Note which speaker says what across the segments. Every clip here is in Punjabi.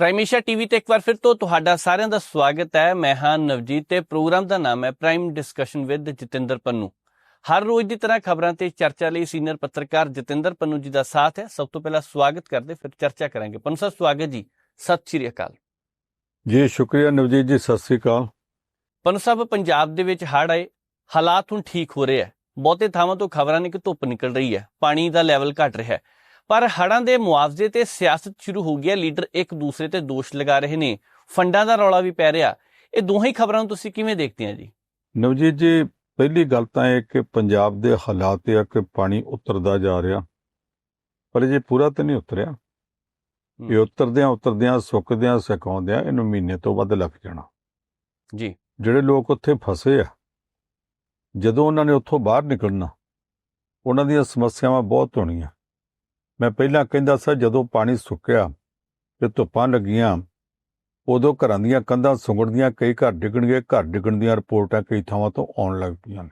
Speaker 1: ਪ੍ਰਾਈਮੇਸ਼ਾ ਟੀਵੀ ਤੇ ਇੱਕ ਵਾਰ ਫਿਰ ਤੋਂ ਤੁਹਾਡਾ ਸਾਰਿਆਂ ਦਾ ਸਵਾਗਤ ਹੈ। ਮੈਂ ਹਾਂ ਨਵਜੀਤ ਤੇ ਪ੍ਰੋਗਰਾਮ ਦਾ ਨਾਮ ਹੈ prime discussion with Jatinder Pannu. ਹਰ ਰੋਜ਼ ਦੀ ਤਰ੍ਹਾਂ ਖਬਰਾਂ ਤੇ ਚਰਚਾ ਲਈ ਸੀਨੀਅਰ ਪੱਤਰਕਾਰ ਜਤਿੰਦਰ ਪੰਨੂ ਜੀ ਦਾ ਸਾਥ ਹੈ। ਸਭ ਤੋਂ ਪਹਿਲਾਂ ਸਵਾਗਤ ਕਰਦੇ ਫਿਰ ਚਰਚਾ ਕਰਾਂਗੇ। ਪੰਨੂ ਸਾਹਿਬ ਸਵਾਗਤ ਜੀ। ਸਤਿ ਸ਼੍ਰੀ ਅਕਾਲ।
Speaker 2: ਜੀ ਸ਼ੁਕਰੀਆ ਨਵਜੀਤ ਜੀ ਸਤਿ ਸ੍ਰੀ ਅਕਾਲ।
Speaker 1: ਪੰਨੂ ਸਾਹਿਬ ਪੰਜਾਬ ਦੇ ਵਿੱਚ ਹੜ੍ਹ ਆਏ ਹਾਲਾਤ ਹੁਣ ਠੀਕ ਹੋ ਰਹੇ ਹੈ। ਬਹੁਤੇ ਥਾਵਾਂ ਤੋਂ ਖਬਰਾਂ ਨੇ ਕਿ ਧੁੱਪ ਨਿਕਲ ਰਹੀ ਹੈ। ਪਾਣੀ ਦਾ ਲੈਵਲ ਘਟ ਰਿਹਾ ਹੈ। ਪਰ ਹੜ੍ਹਾਂ ਦੇ ਮੁਆਵਜ਼ੇ ਤੇ ਸਿਆਸਤ ਸ਼ੁਰੂ ਹੋ ਗਈ ਹੈ। ਲੀਡਰ ਇੱਕ ਦੂਸਰੇ ਤੇ ਦੋਸ਼ ਲਗਾ ਰਹੇ ਨੇ। ਫੰਡਾਂ ਦਾ ਰੌਲਾ ਵੀ ਪੈ ਰਿਹਾ। ਇਹ ਦੋਹਾਂ ਹੀ ਖਬਰਾਂ ਨੂੰ ਤੁਸੀਂ ਕਿਵੇਂ ਦੇਖਦੇ ਹੋ ਜੀ?
Speaker 2: ਨਵਜੀਤ ਜੀ ਪਹਿਲੀ ਗੱਲ ਤਾਂ ਇਹ ਕਿ ਪੰਜਾਬ ਦੇ ਹਾਲਾਤ ਇਹ ਕਿ ਪਾਣੀ ਉਤਰਦਾ ਜਾ ਰਿਹਾ। ਪਰ ਜੇ ਪੂਰਾ ਤਾਂ ਨਹੀਂ ਉਤਰਿਆ। ਇਹ ਉਤਰਦਿਆਂ ਉਤਰਦਿਆਂ ਸੁੱਕਦਿਆਂ ਸੁਕਾਉਂਦਿਆਂ ਇਹਨੂੰ ਮਹੀਨੇ ਤੋਂ ਵੱਧ ਲੱਗ ਜਾਣਾ।
Speaker 1: ਜੀ।
Speaker 2: ਜਿਹੜੇ ਲੋਕ ਉੱਥੇ ਫਸੇ ਆ ਜਦੋਂ ਉਹਨਾਂ ਨੇ ਉੱਥੋਂ ਬਾਹਰ ਨਿਕਲਣਾ ਉਹਨਾਂ ਦੀਆਂ ਸਮੱਸਿਆਵਾਂ ਬਹੁਤ ਹੋਣੀਆਂ। ਮੈਂ ਪਹਿਲਾਂ ਕਹਿੰਦਾ ਸਾਂ, ਜਦੋਂ ਪਾਣੀ ਸੁੱਕਿਆ ਤੇ ਧੁੱਪਾਂ ਲੱਗੀਆਂ, ਉਦੋਂ ਘਰਾਂ ਦੀਆਂ ਕੰਧਾਂ ਸੁੰਗੜਦੀਆਂ, ਕਈ ਘਰ ਡਿੱਗਣਗੇ ਘਰ ਡਿੱਗਣ ਦੀਆਂ ਰਿਪੋਰਟਾਂ ਕਈ ਥਾਵਾਂ ਤੋਂ ਆਉਣ ਲੱਗ ਪਈਆਂ ਨੇ।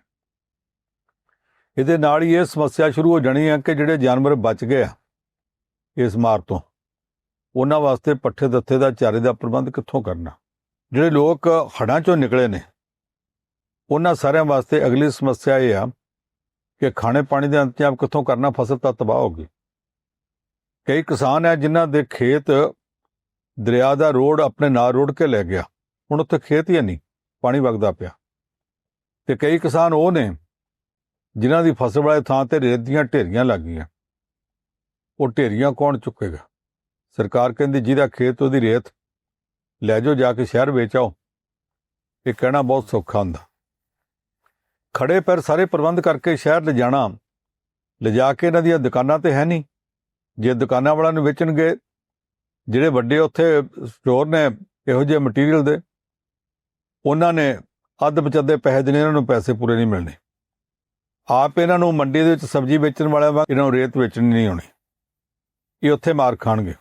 Speaker 2: ਇਹਦੇ ਨਾਲ ਹੀ ਇਹ ਸਮੱਸਿਆ ਸ਼ੁਰੂ ਹੋ ਜਾਣੀ ਹੈ ਕਿ ਜਿਹੜੇ ਜਾਨਵਰ ਬਚ ਗਏ ਆ ਇਸ ਮਾਰ ਤੋਂ, ਉਹਨਾਂ ਵਾਸਤੇ ਪੱਠੇ ਦੱਥੇ ਦਾ ਚਾਰੇ ਦਾ ਪ੍ਰਬੰਧ ਕਿੱਥੋਂ ਕਰਨਾ? ਜਿਹੜੇ ਲੋਕ ਹੜਾਂ ਚੋਂ ਨਿਕਲੇ ਨੇ, ਉਹਨਾਂ ਸਾਰਿਆਂ ਵਾਸਤੇ ਅਗਲੀ ਸਮੱਸਿਆ ਇਹ ਆ ਕਿ ਖਾਣੇ ਪਾਣੀ ਦਾ ਇੰਤਜ਼ਾਮ ਕਿੱਥੋਂ ਕਰਨਾ, ਫਸਲ ਤਾਂ ਤਬਾਹ ਹੋ ਗਈ। ਕਈ ਕਿਸਾਨ ਹੈ ਜਿਨ੍ਹਾਂ ਦੇ ਖੇਤ ਦਰਿਆ ਦਾ ਰੋਡ ਆਪਣੇ ਨਾਲ ਰੋੜ ਕੇ ਲੈ ਗਿਆ। ਹੁਣ ਉੱਥੇ ਖੇਤ ਹੀ ਨਹੀਂ, ਪਾਣੀ ਵਗਦਾ ਪਿਆ। ਤੇ ਕਈ ਕਿਸਾਨ ਉਹ ਨੇ ਜਿਨ੍ਹਾਂ ਦੀ ਫਸਲ ਵਾਲੇ ਥਾਂ ਤੇ ਰੇਤ ਦੀਆਂ ਢੇਰੀਆਂ ਲੱਗ ਗਈਆਂ ਉਹ ਢੇਰੀਆਂ ਕੌਣ ਚੁੱਕੇਗਾ? ਸਰਕਾਰ ਕਹਿੰਦੀ ਜਿਹਦਾ ਖੇਤ ਉਹਦੀ ਰੇਤ, ਲੈ ਜਾਓ ਜਾ ਕੇ ਸ਼ਹਿਰ ਵੇਚ ਆਓ ਇਹ ਕਹਿਣਾ ਬਹੁਤ ਸੌਖਾ ਹੁੰਦਾ। ਖੜੇ ਪੈਰ ਸਾਰੇ ਪ੍ਰਬੰਧ ਕਰਕੇ ਸ਼ਹਿਰ ਲਿਜਾਣਾ, ਲਿਜਾ ਕੇ ਇਹਨਾਂ ਦੀਆਂ ਦੁਕਾਨਾਂ ਤੇ ਹੈ ਨਹੀਂ। ਜੇ ਦੁਕਾਨਾਂ ਵਾਲਿਆਂ ਨੂੰ ਵੇਚਣਗੇ ਜਿਹੜੇ ਵੱਡੇ ਉੱਥੇ ਸਟੋਰ ਨੇ ਇਹੋ ਜਿਹੇ ਮਟੀਰੀਅਲ ਦੇ ਉਹਨਾਂ ਨੇ ਅੱਧ ਬਚੱਦੇ ਪੈਸੇ ਦੇਣੇ ਇਹਨਾਂ ਨੂੰ ਪੈਸੇ ਪੂਰੇ ਨਹੀਂ ਮਿਲਣੇ। ਆਪ ਇਹਨਾਂ ਨੂੰ ਮੰਡੀ ਦੇ ਵਿੱਚ ਸਬਜ਼ੀ ਵੇਚਣ ਵਾਲਿਆਂ ਵਾਂਗ ਇਹਨਾਂ ਨੂੰ ਰੇਤ ਵੇਚਣੀ ਨਹੀਂ ਆਉਣੀ। ਇਹ ਉੱਥੇ ਮਾਰ ਖਾਣਗੇ।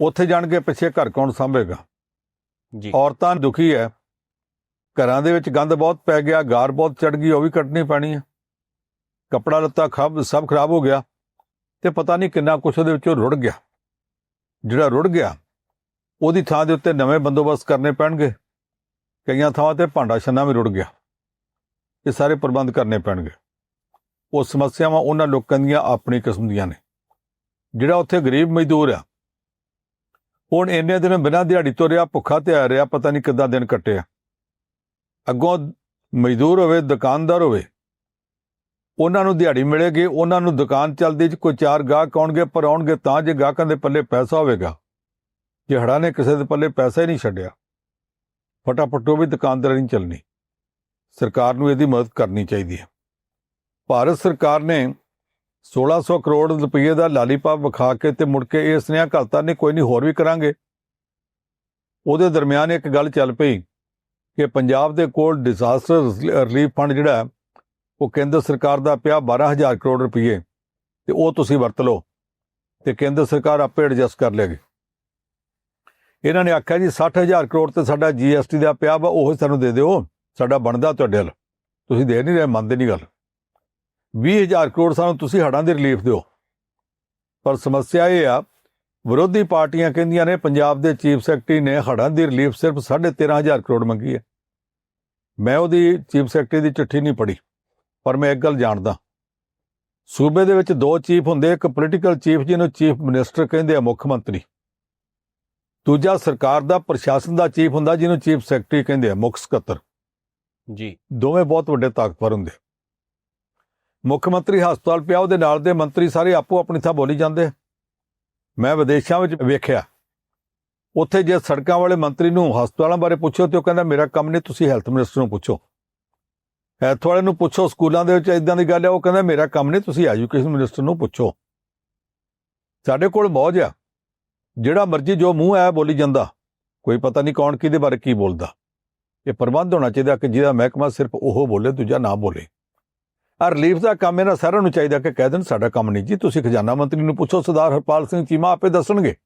Speaker 2: ਉੱਥੇ ਜਾਣਗੇ ਪਿੱਛੇ ਘਰ ਕੌਣ ਸੰਭੇਗਾ?
Speaker 1: ਜੀ।
Speaker 2: ਔਰਤਾਂ ਦੁਖੀ ਹੈ। ਘਰਾਂ ਦੇ ਵਿੱਚ ਗੰਦ ਬਹੁਤ ਪੈ ਗਿਆ ਗਾਰ ਬਹੁਤ ਚੜ ਗਈ ਉਹ ਵੀ ਕੱਟਣੀ ਪੈਣੀ ਹੈ। ਕਪੜਾ ਲੱਤਾ ਖਬ ਸਭ ਖਰਾਬ ਹੋ ਗਿਆ। ਤੇ ਪਤਾ ਨਹੀਂ ਕਿੰਨਾ ਕੁਛ ਉਹਦੇ ਵਿੱਚੋਂ ਰੁੜ ਗਿਆ। ਜਿਹੜਾ ਰੁੜ ਗਿਆ, ਉਹਦੀ ਥਾਂ ਦੇ ਉੱਤੇ ਨਵੇਂ ਬੰਦੋਬਸਤ ਕਰਨੇ ਪੈਣਗੇ। ਕਈਆਂ ਥਾਵਾਂ ਤੇ ਭਾਂਡਾ ਛੰਨਾ ਵੀ ਰੁੜ ਗਿਆ। ਇਹ ਸਾਰੇ ਪ੍ਰਬੰਧ ਕਰਨੇ ਪੈਣਗੇ। ਉਹ ਸਮੱਸਿਆਵਾਂ ਉਹਨਾਂ ਲੋਕਾਂ ਦੀਆਂ ਆਪਣੀ ਕਿਸਮ ਦੀਆਂ ਨੇ। ਜਿਹੜਾ ਉੱਥੇ ਗਰੀਬ ਮਜ਼ਦੂਰ ਆ, ਹੁਣ ਇੰਨੇ ਦਿਨ ਬਿਨਾਂ ਦਿਹਾੜੀ ਤੋਂ ਰਿਹਾ ਭੁੱਖਾ ਤੇ ਆ ਰਿਹਾ, ਪਤਾ ਨਹੀਂ ਕਿੱਦਾਂ ਦਿਨ ਕੱਟਿਆ ਅੱਗੋਂ ਮਜ਼ਦੂਰ ਹੋਵੇ, ਦੁਕਾਨਦਾਰ ਹੋਵੇ ਉਹਨਾਂ ਨੂੰ ਦਿਹਾੜੀ ਮਿਲੇਗੀ, ਉਹਨਾਂ ਨੂੰ ਦੁਕਾਨ ਚੱਲਦੀ ਚ ਕੋਈ ਚਾਰ ਗਾਹਕ ਆਉਣਗੇ, ਪਰ ਆਉਣਗੇ ਤਾਂ ਜੇ ਗਾਹਕਾਂ ਦੇ ਪੱਲੇ ਪੈਸਾ ਹੋਵੇਗਾ। ਜੇ ਹੜਾ ਨੇ ਕਿਸੇ ਦੇ ਪੱਲੇ ਪੈਸਾ ਹੀ ਨਹੀਂ ਛੱਡਿਆ, ਫਟਾਫਟ ਉਹ ਵੀ ਦੁਕਾਨਦਾਰੀ ਨਹੀਂ ਚੱਲਣੀ। ਸਰਕਾਰ ਨੂੰ ਇਹਦੀ ਮਦਦ ਕਰਨੀ ਚਾਹੀਦੀ ਹੈ। ਭਾਰਤ ਸਰਕਾਰ ਨੇ 1600 ਕਰੋੜ ਰੁਪਏ ਦਾ ਲਾਲੀਪਾਪ ਵਿਖਾ ਕੇ ਤੇ ਮੁੜ ਕੇ ਇਹ ਸੁਨੇਹਾ ਘਲਤਾ ਨਹੀਂ ਕੋਈ ਨਹੀਂ, ਹੋਰ ਵੀ ਕਰਾਂਗੇ। ਉਹਦੇ ਦਰਮਿਆਨ ਇੱਕ ਗੱਲ ਚੱਲ ਪਈ ਕਿ ਪੰਜਾਬ ਦੇ ਕੋਲ ਡਿਜ਼ਾਸਟਰ ਰਿਲੀਫ ਫੰਡ ਜਿਹੜਾ ਉਹ ਕੇਂਦਰ ਸਰਕਾਰ ਦਾ ਪਿਆ 12000 ਕਰੋੜ ਰੁਪਏ ਤੇ ਉਹ ਤੁਸੀਂ ਵਰਤ ਲਓ ਤੇ ਕੇਂਦਰ ਸਰਕਾਰ ਆਪੇ ਐਡਜਸਟ ਕਰ ਲੇਗੀ। ਇਹਨਾਂ ਨੇ ਆਖਿਆ ਜੀ 60000 ਕਰੋੜ ਤੇ ਸਾਡਾ ਜੀਐਸਟੀ ਦਾ ਪਿਆ ਵਾ, ਉਹ ਸਾਨੂੰ ਦੇ ਦਿਓ, ਸਾਡਾ ਬਣਦਾ ਤੁਹਾਡੇ ਵੱਲ। ਤੁਸੀਂ ਦੇ ਨਹੀਂ ਰਹੇ, ਮੰਨਦੇ ਨਹੀਂ ਗੱਲ। 20000 ਕਰੋੜ ਸਾਨੂੰ ਤੁਸੀਂ ਹੜਾਂ ਦੀ ਰਿਲੀਫ ਦਿਓ। ਪਰ ਸਮੱਸਿਆ ਇਹ ਆ, ਵਿਰੋਧੀ ਪਾਰਟੀਆਂ ਕਹਿੰਦੀਆਂ ਨੇ, ਪੰਜਾਬ ਦੇ ਚੀਫ ਸੈਕਟਰੀ ਨੇ ਹੜਾਂ ਦੀ ਰਿਲੀਫ ਸਿਰਫ 13500 ਕਰੋੜ ਮੰਗੀ ਹੈ। ਮੈਂ ਉਹਦੀ ਚੀਫ ਸੈਕਟਰੀ ਦੀ ਚਿੱਠੀ ਨਹੀਂ ਪੜ੍ਹੀ। ਪਰ ਮੈਂ ਇੱਕ ਗੱਲ ਜਾਣਦਾ। ਸੂਬੇ ਦੇ ਵਿੱਚ ਦੋ ਚੀਫ ਹੁੰਦੇ ਇੱਕ ਪੋਲੀਟੀਕਲ ਚੀਫ ਜਿਹਨੂੰ ਚੀਫ ਮਿਨਿਸਟਰ ਕਹਿੰਦੇ ਆ ਮੁੱਖ ਮੰਤਰੀ। ਦੂਜਾ ਸਰਕਾਰ ਦਾ ਪ੍ਰਸ਼ਾਸਨ ਦਾ ਚੀਫ ਹੁੰਦਾ ਜਿਹਨੂੰ ਚੀਫ ਸੈਕਟਰੀ ਕਹਿੰਦੇ ਆ ਮੁੱਖ ਸਕੱਤਰ।
Speaker 1: ਜੀ।
Speaker 2: ਦੋਵੇਂ ਬਹੁਤ ਵੱਡੇ ਤਾਕਤਵਰ ਹੁੰਦੇ। ਮੁੱਖ ਮੰਤਰੀ ਹਸਪਤਾਲ ਪਿਆ ਉਹਦੇ ਨਾਲ ਦੇ ਮੰਤਰੀ ਸਾਰੇ ਆਪੋ ਆਪਣੀ ਥਾਂ ਬੋਲੀ ਜਾਂਦੇ। ਮੈਂ ਵਿਦੇਸ਼ਾਂ ਵਿੱਚ ਵੇਖਿਆ। ਉੱਥੇ ਜੇ ਸੜਕਾਂ ਵਾਲੇ ਮੰਤਰੀ ਨੂੰ ਹਸਪਤਾਲਾਂ ਬਾਰੇ ਪੁੱਛੋ ਤੇ ਉਹ ਕਹਿੰਦਾ ਮੇਰਾ ਕੰਮ ਨਹੀਂ ਤੁਸੀਂ ਹੈਲਥ ਮਿਨਿਸਟਰ ਨੂੰ ਪੁੱਛੋ। ਹੈਲਥ ਵਾਲੇ ਨੂੰ ਪੁੱਛੋ ਸਕੂਲਾਂ ਦੇ ਵਿੱਚ ਇਦਾਂ ਦੀ ਗੱਲ ਹੈ ਉਹ ਕਹਿੰਦਾ ਮੇਰਾ ਕੰਮ ਨਹੀਂ ਤੁਸੀਂ ਐਜੂਕੇਸ਼ਨ ਮਿਨਿਸਟਰ ਨੂੰ ਪੁੱਛੋ। ਸਾਡੇ ਕੋਲ ਮੌਜ ਆ। ਜਿਹੜਾ ਮਰਜ਼ੀ ਜੋ ਮੂੰਹ ਆਇਆ ਬੋਲੀ ਜਾਂਦਾ। ਕੋਈ ਪਤਾ ਨਹੀਂ ਕੌਣ ਕਿਹਦੇ ਬਾਰੇ ਕੀ ਬੋਲਦਾ। ਇਹ ਪ੍ਰਬੰਧ ਹੋਣਾ ਚਾਹੀਦਾ ਕਿ ਜਿਹਦਾ ਮਹਿਕਮਾ ਸਿਰਫ ਉਹ ਬੋਲੇ ਦੂਜਾ ਨਾ ਬੋਲੇ। ਆ ਰਿਲੀਫ ਦਾ ਕੰਮ ਇਹਨਾਂ ਸਾਰਿਆਂ ਨੂੰ ਚਾਹੀਦਾ ਕਿ ਕਹਿ ਦੇਣ ਸਾਡਾ ਕੰਮ ਨਹੀਂ ਜੀ ਤੁਸੀਂ ਖਜ਼ਾਨਾ ਮੰਤਰੀ ਨੂੰ ਪੁੱਛੋ ਸਰਦਾਰ ਹਰਪਾਲ ਸਿੰਘ ਚੀਮਾ ਆਪੇ ਦੱਸਣਗੇ।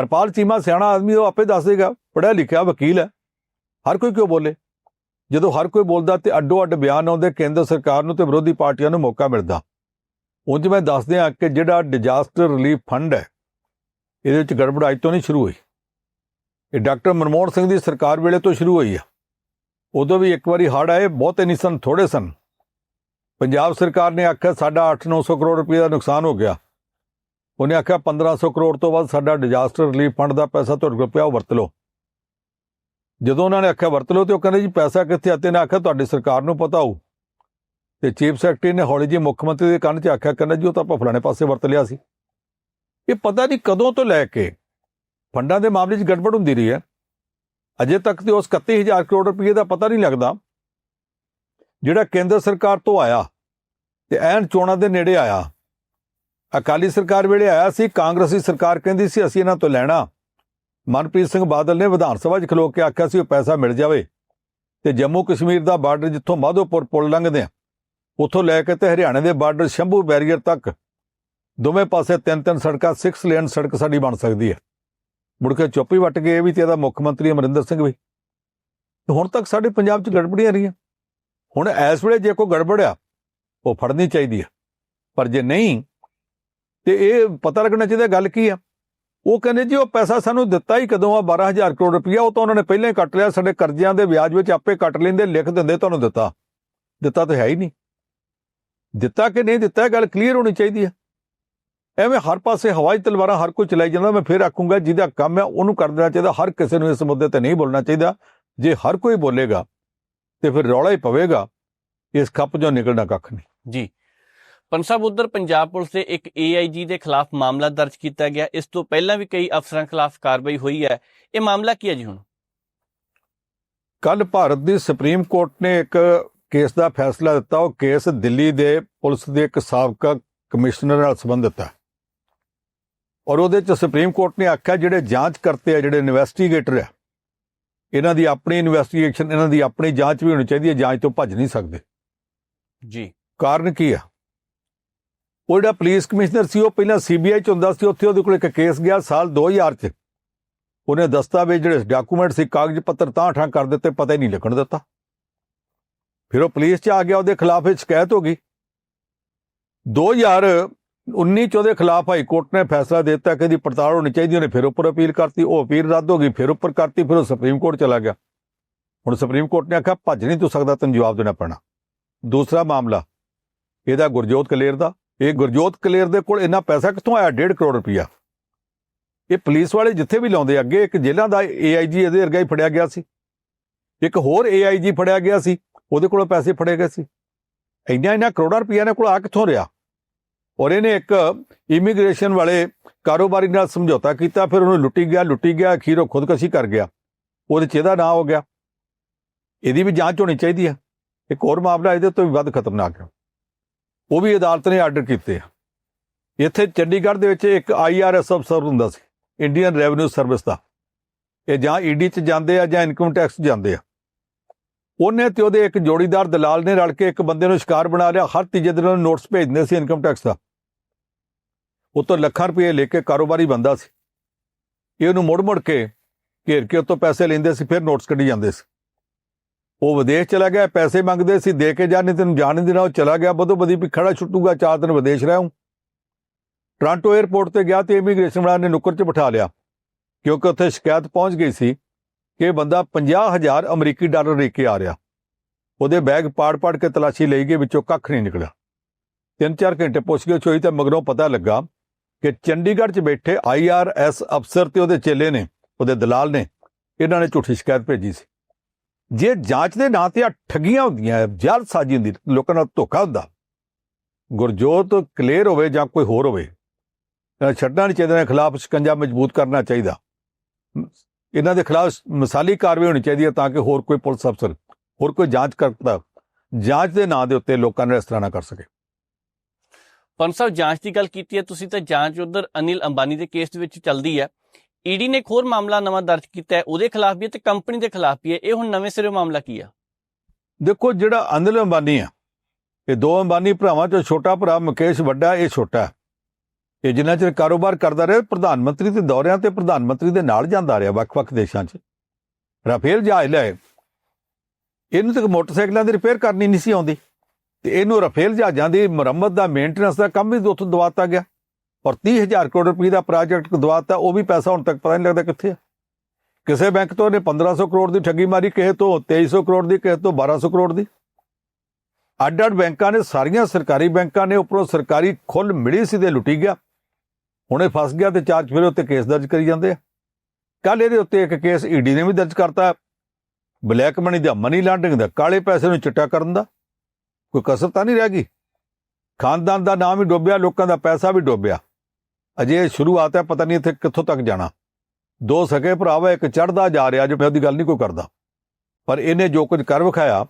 Speaker 2: ਹਰਪਾਲ ਚੀਮਾ ਸਿਆਣਾ ਆਦਮੀ ਉਹ ਆਪੇ ਦੱਸ ਦੇਗਾ। ਪੜ੍ਹਿਆ ਲਿਖਿਆ ਵਕੀਲ ਹੈ। ਹਰ ਕੋਈ ਕਿਉਂ ਬੋਲੇ? ਜਦੋਂ ਹਰ ਕੋਈ ਬੋਲਦਾ ਤੇ ਅੱਡੋ ਅੱਡ ਬਿਆਨ ਆਉਂਦੇ, ਕੇਂਦਰ ਸਰਕਾਰ ਨੂੰ ਤੇ ਵਿਰੋਧੀ ਪਾਰਟੀਆਂ ਨੂੰ ਮੌਕਾ ਮਿਲਦਾ। ਉਂਝ ਮੈਂ ਦੱਸ ਦਿਆਂ ਕਿ ਜਿਹੜਾ ਡਿਜ਼ਾਸਟਰ ਰਿਲੀਫ ਫੰਡ ਹੈ, ਇਹਦੇ ਵਿੱਚ ਗੜਬੜ ਅੱਜ ਤੋਂ ਨਹੀਂ ਸ਼ੁਰੂ ਹੋਈ। ਇਹ ਡਾਕਟਰ ਮਨਮੋਹਨ ਸਿੰਘ ਦੀ ਸਰਕਾਰ ਵੇਲੇ ਤੋਂ ਸ਼ੁਰੂ ਹੋਈ ਆ। ਉਦੋਂ ਵੀ ਇੱਕ ਵਾਰੀ ਹੜ੍ਹ ਆਏ, ਬਹੁਤੇ ਨਹੀਂ ਸਨ ਥੋੜੇ ਸਨ। ਪੰਜਾਬ ਸਰਕਾਰ ਨੇ ਆਖਿਆ, ਸਾਡਾ 8-900 ਕਰੋੜ ਰੁਪਏ ਦਾ ਨੁਕਸਾਨ ਹੋ ਗਿਆ। ਉਹਨੇ ਆਖਿਆ 1500 ਕਰੋੜ ਤੋਂ ਬਾਅਦ ਸਾਡਾ ਡਿਜ਼ਾਸਟਰ ਰਿਲੀਫ ਫੰਡ ਦਾ ਪੈਸਾ ਤੁਹਾਡੇ ਕੋਲ ਪਿਆ, ਉਹ ਵਰਤ ਲਓ। ਜਦੋਂ ਉਹਨਾਂ ਨੇ ਆਖਿਆ, ਵਰਤ ਲਓ, ਤੇ ਉਹ ਕਹਿੰਦੇ, ਜੀ, ਪੈਸਾ ਕਿੱਥੇ ਆ? ਨੇ ਆਖਿਆ, ਤੁਹਾਡੀ ਸਰਕਾਰ ਨੂੰ ਪਤਾ ਹੋਊ। ਤੇ ਚੀਫ ਸੈਕਟਰੀ ਨੇ ਹੌਲੀ ਜੀ ਮੁੱਖ ਮੰਤਰੀ ਦੇ ਕੰਨ 'ਚ ਆਖਿਆ, ਕਹਿੰਦਾ, ਜੀ, ਉਹ ਤਾਂ ਆਪਾਂ ਫਲਾਣੇ ਪਾਸੇ ਵਰਤ ਲਿਆ ਸੀ। ਇਹ ਪਤਾ ਨਹੀਂ ਕਦੋਂ ਤੋਂ ਲੈ ਕੇ ਫੰਡਾਂ ਦੇ ਮਾਮਲੇ 'ਚ ਗੜਬੜ ਹੁੰਦੀ ਰਹੀ ਹੈ। ਅਜੇ ਤੱਕ ਤੇ ਉਸ 31000 ਕਰੋੜ ਰੁਪਏ ਦਾ ਪਤਾ ਨਹੀਂ ਲੱਗਦਾ ਜਿਹੜਾ ਕੇਂਦਰ ਸਰਕਾਰ ਤੋਂ ਆਇਆ ਤੇ ਐਨ ਚੋਣਾਂ ਦੇ ਨੇੜੇ ਆਇਆ। ਅਕਾਲੀ ਸਰਕਾਰ ਵੇਲੇ ਆਇਆ ਸੀ, ਕਾਂਗਰਸੀ ਸਰਕਾਰ ਕਹਿੰਦੀ ਸੀ, ਅਸੀਂ ਇਹਨਾਂ ਤੋਂ ਲੈਣਾ। ਮਨਪ੍ਰੀਤ ਸਿੰਘ ਬਾਦਲ ਨੇ ਵਿਧਾਨ ਸਭਾ 'ਚ ਖਲੋ ਕੇ ਆਖਿਆ ਸੀ ਉਹ ਪੈਸਾ ਮਿਲ ਜਾਵੇ ਤੇ ਜੰਮੂ ਕਸ਼ਮੀਰ ਦਾ ਬਾਰਡਰ ਜਿੱਥੋਂ ਮਾਧੋਪੁਰ ਪੁਲ ਲੰਘਦੇ ਆ, ਉੱਥੋਂ ਲੈ ਕੇ ਤੇ ਹਰਿਆਣੇ ਦੇ ਬਾਰਡਰ ਸ਼ੰਭੂ ਬੈਰੀਅਰ ਤੱਕ ਦੋਵੇਂ ਪਾਸੇ ਤਿੰਨ ਤਿੰਨ ਸੜਕਾਂ 6 ਲੇਨ ਸੜਕ ਸਾਡੀ ਬਣ ਸਕਦੀ ਹੈ ਮੁੜ ਕੇ ਚੁੱਪ ਹੀ ਵੱਟ ਗਏ ਵੀ ਤੇ ਇਹਦਾ ਮੁੱਖ ਮੰਤਰੀ ਅਮਰਿੰਦਰ ਸਿੰਘ ਵੀ। ਹੁਣ ਤੱਕ ਸਾਡੇ ਪੰਜਾਬ 'ਚ ਗੜਬੜੀਆਂ ਰਹੀਆਂ। ਹੁਣ ਇਸ ਵੇਲੇ ਜੇ ਕੋਈ ਗੜਬੜ ਆ, ਉਹ ਫੜਨੀ ਚਾਹੀਦੀ ਹੈ ਪਰ ਜੇ ਨਹੀਂ, ਤੇ ਇਹ ਪਤਾ ਲੱਗਣਾ ਚਾਹੀਦਾ ਗੱਲ ਕੀ ਆ? ਉਹ ਕਹਿੰਦੇ ਜੀ, ਉਹ ਪੈਸਾ ਸਾਨੂੰ ਦਿੱਤਾ ਹੀ ਕਦੋਂ ਆ? 12000 ਕਰੋੜ ਰੁਪਇਆ ਉਹ ਤਾਂ ਉਹਨਾਂ ਨੇ ਪਹਿਲਾਂ ਹੀ ਕੱਟ ਲਿਆ। ਸਾਡੇ ਕਰਜ਼ਿਆਂ ਦੇ ਵਿਆਜ ਵਿੱਚ ਆਪੇ ਕੱਟ ਲੈਂਦੇ, ਲਿਖ ਦਿੰਦੇ, ਤੁਹਾਨੂੰ ਦਿੱਤਾ। ਦਿੱਤਾ ਤਾਂ ਹੈ ਹੀ ਨਹੀਂ। ਦਿੱਤਾ ਕਿ ਨਹੀਂ ਦਿੱਤਾ, ਇਹ ਗੱਲ ਕਲੀਅਰ ਹੋਣੀ ਚਾਹੀਦੀ ਹੈ। ਐਵੇਂ ਹਰ ਪਾਸੇ ਹਵਾਈ ਤਲਵਾਰਾਂ ਹਰ ਕੋਈ ਚਲਾਈ ਜਾਂਦਾ, ਮੈਂ ਫੇਰ ਆਖੂੰਗਾ, ਜਿਹਦਾ ਕੰਮ ਹੈ ਉਹਨੂੰ ਕਰ ਦੇਣਾ ਚਾਹੀਦਾ। ਹਰ ਕਿਸੇ ਨੂੰ ਇਸ ਮੁੱਦੇ ਤੇ ਨਹੀਂ ਬੋਲਣਾ ਚਾਹੀਦਾ। ਜੇ ਹਰ ਕੋਈ ਬੋਲੇਗਾ, ਤੇ ਫਿਰ ਰੌਲਾ ਹੀ ਪਵੇਗਾ, ਇਸ ਖੱਪ ਚੋਂ ਨਿਕਲਣਾ ਕੱਖ ਨਹੀਂ।
Speaker 1: ਜੀ। ਪੰਸਾਬ ਉਧਰ ਪੰਜਾਬ ਪੁਲਿਸ ਦੇ ਇੱਕ ਏਆਈਜੀ ਦੇ ਖਿਲਾਫ ਮਾਮਲਾ ਦਰਜ ਕੀਤਾ ਗਿਆ। ਇਸ ਤੋਂ ਪਹਿਲਾਂ ਵੀ ਕਈ ਅਫਸਰਾਂ ਖਿਲਾਫ ਕਾਰਵਾਈ ਹੋਈ ਹੈ। ਇਹ ਮਾਮਲਾ ਕੀ ਹੈ ਜੀ ਹੁਣ?
Speaker 2: ਕੱਲ ਭਾਰਤ ਦੀ ਸੁਪਰੀਮ ਕੋਰਟ ਨੇ ਇੱਕ ਕੇਸ ਦਾ ਫੈਸਲਾ ਦਿੱਤਾ। ਉਹ ਕੇਸ ਦਿੱਲੀ ਦੇ ਪੁਲਿਸ ਦੇ ਇੱਕ ਸਾਬਕਾ ਕਮਿਸ਼ਨਰ ਨਾਲ ਸੰਬੰਧਿਤ ਹੈ। ਔਰ ਉਹਦੇ ਚ ਸੁਪਰੀਮ ਕੋਰਟ ਨੇ ਆਖਿਆ ਜਿਹੜੇ ਜਾਂਚ ਕਰਤੇ ਆ ਜਿਹੜੇ ਇਨਵੈਸਟੀਗੇਟਰ ਆ ਇਹਨਾਂ ਦੀ ਆਪਣੀ ਇਨਵੈਸਟੀਗੇਸ਼ਨ ਇਹਨਾਂ ਦੀ ਆਪਣੀ ਜਾਂਚ ਵੀ ਹੋਣੀ ਚਾਹੀਦੀ ਹੈ। ਜਾਂਚ ਤੋਂ ਭੱਜ ਨਹੀਂ ਸਕਦੇ।
Speaker 1: ਜੀ।
Speaker 2: ਕਾਰਨ ਕੀ ਆ? ਉਹ ਜਿਹੜਾ ਪੁਲਿਸ ਕਮਿਸ਼ਨਰ ਸੀ, ਉਹ ਪਹਿਲਾਂ ਸੀਬੀਆਈ ਚ ਹੁੰਦਾ ਸੀ, ਉੱਥੇ ਉਹਦੇ ਕੋਲ ਇੱਕ ਕੇਸ ਗਿਆ ਸਾਲ 2000 ਚ। ਉਹਨੇ ਦਸਤਾਵੇਜ਼ ਜਿਹੜੇ ਡਾਕੂਮੈਂਟ ਸੀ, ਕਾਗਜ਼ ਪੱਤਰ ਤਾਂ ਠਾਂ ਕਰ ਦਿੱਤੇ, ਪਤਾ ਹੀ ਨਹੀਂ ਲੱਗਣ ਦਿੱਤਾ। ਫਿਰ ਉਹ ਪੁਲਿਸ ਚ ਆ ਗਿਆ, ਉਹਦੇ ਖਿਲਾਫ ਇਹ ਸ਼ਿਕਾਇਤ ਹੋ ਗਈ। 2019 ਚ ਉਹਦੇ ਖਿਲਾਫ ਹਾਈ ਕੋਰਟ ਨੇ ਫੈਸਲਾ ਦੇ ਦਿੱਤਾ ਕਿ ਇਹਦੀ ਪੜਤਾਲ ਹੋਣੀ ਚਾਹੀਦੀ, ਉਹਨੇ ਫਿਰ ਉੱਪਰ ਅਪੀਲ ਕਰਤੀ, ਉਹ ਅਪੀਲ ਰੱਦ ਹੋ ਗਈ, ਫਿਰ ਉੱਪਰ ਕਰਤੀ, ਫਿਰ ਉਹ ਸੁਪਰੀਮ ਕੋਰਟ ਚਲਾ ਗਿਆ। ਹੁਣ ਸੁਪਰੀਮ ਕੋਰਟ ਨੇ ਆਖਿਆ, ਭੱਜ ਨਹੀਂ ਤੂੰ ਸਕਦਾ, ਤੈਨੂੰ ਜਵਾਬ ਦੇਣਾ ਪੈਣਾ। ਦੂਸਰਾ ਮਾਮਲਾ, ਇਹਦਾ ਗੁਰਜੋਤ ਕਲੇਰ ਦਾ। ਇਹ ਗੁਰਜੋਤ ਕਲੇਰ ਦੇ ਕੋਲ ਇੰਨਾ ਪੈਸਾ ਕਿੱਥੋਂ ਆਇਆ? 1.5 ਕਰੋੜ ਰੁਪਇਆ ਇਹ ਪੁਲਿਸ ਵਾਲੇ ਜਿੱਥੇ ਵੀ ਲਾਉਂਦੇ ਅੱਗੇ, ਇੱਕ ਜੇਲ੍ਹਾਂ ਦਾ ਏਆਈਜੀ ਇਹਦੇ ਵਰਗਾ ਹੀ ਫੜਿਆ ਗਿਆ ਸੀ। ਇੱਕ ਹੋਰ ਏਆਈਜੀ ਫੜਿਆ ਗਿਆ ਸੀ, ਉਹਦੇ ਕੋਲੋਂ ਪੈਸੇ ਫੜੇ ਗਏ ਸੀ। ਇੰਨਾ ਇੰਨਾ ਕਰੋੜਾਂ ਰੁਪਈਆ ਨੇ ਕੋਲ ਆ ਕਿੱਥੋਂ ਰਿਹਾ? ਔਰ ਇਹਨੇ ਇੱਕ ਇਮੀਗ੍ਰੇਸ਼ਨ ਵਾਲੇ ਕਾਰੋਬਾਰੀ ਨਾਲ ਸਮਝੌਤਾ ਕੀਤਾ, ਫਿਰ ਉਹਨੂੰ ਲੁੱਟੀ ਗਿਆ ਲੁੱਟੀ ਗਿਆ, ਅਖੀਰੋਂ ਖੁਦਕਸ਼ੀ ਕਰ ਗਿਆ। ਉਹਦੇ ਚ ਇਹਦਾ ਨਾਂ ਹੋ ਗਿਆ। ਇਹਦੀ ਵੀ ਜਾਂਚ ਹੋਣੀ ਚਾਹੀਦੀ ਹੈ ਇੱਕ ਹੋਰ ਮਾਮਲਾ ਇਹਦੇ ਤੋਂ ਵੀ ਵੱਧ ਖਤਰਨਾਕ ਹੈ। ਉਹ ਵੀ ਅਦਾਲਤ ਨੇ ਆਰਡਰ ਕੀਤੇ ਆ। ਇੱਥੇ ਚੰਡੀਗੜ੍ਹ ਦੇ ਵਿੱਚ ਇੱਕ ਆਈਆਰਐਸ ਅਫਸਰ ਹੁੰਦਾ ਸੀ ਇੰਡੀਅਨ ਰੈਵਨਿਊ ਸਰਵਿਸ ਦਾ। ਇਹ ਜਾਂ ਈਡੀ ਚ ਜਾਂਦੇ ਆ ਜਾਂ ਇਨਕਮ ਟੈਕਸ ਜਾਂਦੇ ਆ। ਉਹਨੇ ਤੇ ਉਹਦੇ ਇੱਕ ਜੋੜੀਦਾਰ ਦਲਾਲ ਨੇ ਰਲ ਕੇ ਇੱਕ ਬੰਦੇ ਨੂੰ ਸ਼ਿਕਾਰ ਬਣਾ ਲਿਆ, ਹਰ ਤੀਜੇ ਦਿਨ ਉਹਨੂੰ ਨੋਟਿਸ ਭੇਜਦੇ ਸੀ ਇਨਕਮ ਟੈਕਸ ਦਾ। ਉਹ ਤੋਂ ਲੱਖਾਂ ਰੁਪਏ ਲੈ ਕੇ ਕਾਰੋਬਾਰੀ ਬੰਦਾ ਸੀ। ਇਹ ਉਹਨੂੰ ਮੁੜ-ਮੁੜ ਕੇ ਘੇਰ ਕੇ ਉਤੋਂ ਪੈਸੇ ਲੈਂਦੇ ਸੀ, ਫਿਰ ਨੋਟਿਸ ਕੱਢੀ ਜਾਂਦੇ ਸੀ। ਉਹ ਵਿਦੇਸ਼ ਚਲਾ ਗਿਆ, ਪੈਸੇ ਮੰਗਦੇ ਸੀ, ਦੇ ਕੇ ਜਾ ਨਹੀਂ, ਤੈਨੂੰ ਜਾਣ ਨਹੀਂ ਦੇਣਾ, ਉਹ ਚਲਾ ਗਿਆ ਬਦੋ ਬਦੀ ਵੀ ਖੜਾ ਛੁੱਟੂਗਾ, ਚਾਰ ਦਿਨ ਵਿਦੇਸ਼ ਰਹਿ ਹੂੰ ਟ੍ਰਾਂਟੋ 에ਅਰਪੋਰਟ ਤੇ ਗਿਆ ਤੇ ਇਮੀਗ੍ਰੇਸ਼ਨ ਵਾਲਿਆਂ ਨੇ ਨੁੱਕਰ 'ਚ ਬਿਠਾ ਲਿਆ, ਕਿਉਂਕਿ ਉੱਥੇ ਸ਼ਿਕਾਇਤ ਪਹੁੰਚ ਗਈ ਸੀ ਕਿ ਇਹ ਬੰਦਾ 50000 ਅਮਰੀਕੀ ਡਾਲਰ ਲੈ ਕੇ ਆ ਰਿਹਾ। ਉਹਦੇ ਬੈਗ ਪਾੜ-ਪਾੜ ਕੇ ਤਲਾਸ਼ੀ ਲਈ ਗਈ, ਵਿੱਚੋਂ ਕੱਖ ਨਹੀਂ ਨਿਕਲਿਆ। ਤਿੰਨ ਚਾਰ ਘੰਟੇ ਪੁੱਛਗਿੱਛ ਹੋਈ ਤਾਂ ਮਗਰੋਂ ਪਤਾ ਲੱਗਾ ਕਿ ਚੰਡੀਗੜ੍ਹ 'ਚ ਬੈਠੇ ਆਈਆਰਐਸ ਅਫਸਰ ਤੇ ਉਹਦੇ ਚੇਲੇ ਨੇ, ਉਹਦੇ ਦਲਾਲ ਨੇ, ਇਹਨਾਂ ਨੇ ਝੂਠੀ ਸ਼ਿਕਾਇਤ ਭੇਜੀ ਸੀ। ਜੇ ਜਾਂਚ ਦੇ ਨਾਂ ਤੇ ਆ ਠੱਗੀਆਂ ਹੁੰਦੀਆਂ ਜਾਲ ਸਾਜੀ ਹੁੰਦੀ, ਲੋਕਾਂ ਨਾਲ ਧੋਖਾ ਹੁੰਦਾ। ਗੁਰਜੋਤ ਕਲੀਅਰ ਹੋਵੇ ਜਾਂ ਕੋਈ ਹੋਰ ਹੋਵੇ ਇਹਨਾਂ ਛੱਡਣਾ ਨਹੀਂ ਚਾਹੀਦਾ ਇਹਨਾਂ ਖਿਲਾਫ ਸ਼ਿਕੰਜਾ ਮਜ਼ਬੂਤ ਕਰਨਾ ਚਾਹੀਦਾ। ਇਹਨਾਂ ਦੇ ਖਿਲਾਫ ਮਿਸਾਲੀ ਕਾਰਵਾਈ ਹੋਣੀ ਚਾਹੀਦੀ ਹੈ ਤਾਂ ਕਿ ਹੋਰ ਕੋਈ ਪੁਲਿਸ ਅਫਸਰ, ਹੋਰ ਕੋਈ ਜਾਂਚ ਕਰਦਾ, ਜਾਂਚ ਦੇ ਨਾਂ ਦੇ ਉੱਤੇ ਲੋਕਾਂ ਨੂੰ ਇਸ ਤਰ੍ਹਾਂ ਨਾ ਕਰ ਸਕੇ।
Speaker 1: ਪੰਸਾਬ ਜਾਂਚ ਦੀ ਗੱਲ ਕੀਤੀ ਹੈ, ਤੁਸੀਂ ਤਾਂ ਜਾਂਚ ਉਧਰ ਅਨਿਲ ਅੰਬਾਨੀ ਦੇ ਕੇਸ ਦੇ ਵਿੱਚ ਚੱਲਦੀ ਹੈ। ਈਡੀ ਨੇ ਇੱਕ ਹੋਰ ਮਾਮਲਾ ਨਵਾਂ ਦਰਜ ਕੀਤਾ ਹੈ, ਉਹਦੇ ਖਿਲਾਫ ਵੀ ਹੈ ਤੇ ਕੰਪਨੀ ਦੇ ਖਿਲਾਫ ਵੀ ਹੈ। ਇਹ ਹੁਣ ਨਵੇਂ ਸਿਰੇ ਮਾਮਲਾ ਕੀ ਆ?
Speaker 2: ਦੇਖੋ, ਜਿਹੜਾ ਅਨਿਲ ਅੰਬਾਨੀ ਆ, ਇਹ ਦੋ ਅੰਬਾਨੀ ਭਰਾਵਾਂ ਚੋਂ ਛੋਟਾ ਭਰਾ ਮੁਕੇਸ਼ ਵੱਡਾ, ਇਹ ਛੋਟਾ। ਇਹ ਜਿੰਨਾ ਚਿਰ ਕਾਰੋਬਾਰ ਕਰਦਾ ਰਿਹਾ, ਪ੍ਰਧਾਨ ਮੰਤਰੀ ਦੇ ਦੌਰਿਆਂ ਤੇ ਪ੍ਰਧਾਨ ਮੰਤਰੀ ਦੇ ਨਾਲ ਜਾਂਦਾ ਰਿਹਾ ਵੱਖ-ਵੱਖ ਦੇਸ਼ਾਂ 'ਚ। ਰਾਫੇਲ ਜਹਾਜ਼ ਲਿਆਏ। ਇਹਨੂੰ ਤਾਂ ਮੋਟਰਸਾਈਕਲਾਂ ਦੀ ਰਿਪੇਅਰ ਕਰਨੀ ਨਹੀਂ ਸੀ ਆਉਂਦੀ। ਤੇ ਇਹਨੂੰ ਰਾਫੇਲ ਜਹਾਜ਼ਾਂ ਦੀ ਮੁਰੰਮਤ ਦਾ ਮੇਨਟੇਨੈਂਸ ਦਾ ਕੰਮ ਵੀ ਉੱਥੋਂ ਦਵਾਤਾ ਗਿਆ। ਔਰ 30000 ਕਰੋੜ ਰੁਪਏ ਦਾ ਪ੍ਰੋਜੈਕਟ ਦਵਾਤਾ, ਉਹ ਵੀ ਪੈਸਾ ਹੁਣ ਤੱਕ ਪਤਾ ਨਹੀਂ ਲੱਗਦਾ ਕਿੱਥੇ ਹੈ ਕਿਸੇ ਬੈਂਕ ਤੋਂ ਨੇ 1500 ਕਰੋੜ ਦੀ ਠੱਗੀ ਮਾਰੀ, ਕਿਸੇ ਤੋਂ 2300 ਕਰੋੜ ਦੀ, ਕਿਸੇ ਤੋਂ 1200 ਕਰੋੜ ਦੀ। ਅੱਡ ਅੱਡ ਬੈਂਕਾਂ ਨੇ, ਸਾਰੀਆਂ ਸਰਕਾਰੀ ਬੈਂਕਾਂ ਨੇ ਉੱਪਰੋਂ ਸਰਕਾਰੀ ਖੁੱਲ ਮਿਲੀ ਸੀ ਤੇ ਲੁੱਟੀ ਗਿਆ। ਹੁਣੇ ਫਸ ਗਿਆ ਤੇ ਚਾਰਜ ਫਿਰ ਉੱਤੇ ਕੇਸ ਦਰਜ ਕਰੀ ਜਾਂਦੇ ਆ। ਕੱਲ ਇਹਦੇ ਉੱਤੇ ਇੱਕ ਕੇਸ ਈਡੀ ਨੇ ਵੀ ਦਰਜ ਕਰਤਾ। ਬਲੈਕ ਮਨੀ ਦਾ ਮਨੀ ਲਾਂਡਰਿੰਗ ਦਾ ਕਾਲੇ ਪੈਸੇ ਨੂੰ ਚਿੱਟਾ ਕਰਨ ਦਾ। ਕੋਈ ਕਸਰ ਤਾਂ ਨਹੀਂ ਰਹਿ ਗਈ? ਖਾਨਦਾਨ ਦਾ ਨਾਮ ਹੀ ਡੋਬਿਆ ਲੋਕਾਂ ਦਾ ਪੈਸਾ ਵੀ ਡੋਬਿਆ ਅਜੇ ਸ਼ੁਰੂਆਤ ਹੈ ਪਤਾ ਨਹੀਂ ਇੱਥੇ ਕਿੱਥੋਂ ਤੱਕ ਜਾਣਾ। ਦੋ ਸਕੇ ਭਰਾਵਾ ਇੱਕ ਚੜਦਾ ਜਾ ਰਿਹਾ ਜੋ ਮੈਂ ਉਹਦੀ ਗੱਲ ਨਹੀਂ ਕੋਈ ਕਰਦਾ। ਪਰ ਇਹਨੇ ਜੋ ਕੁਝ ਕਰ ਵਿਖਾਇਆ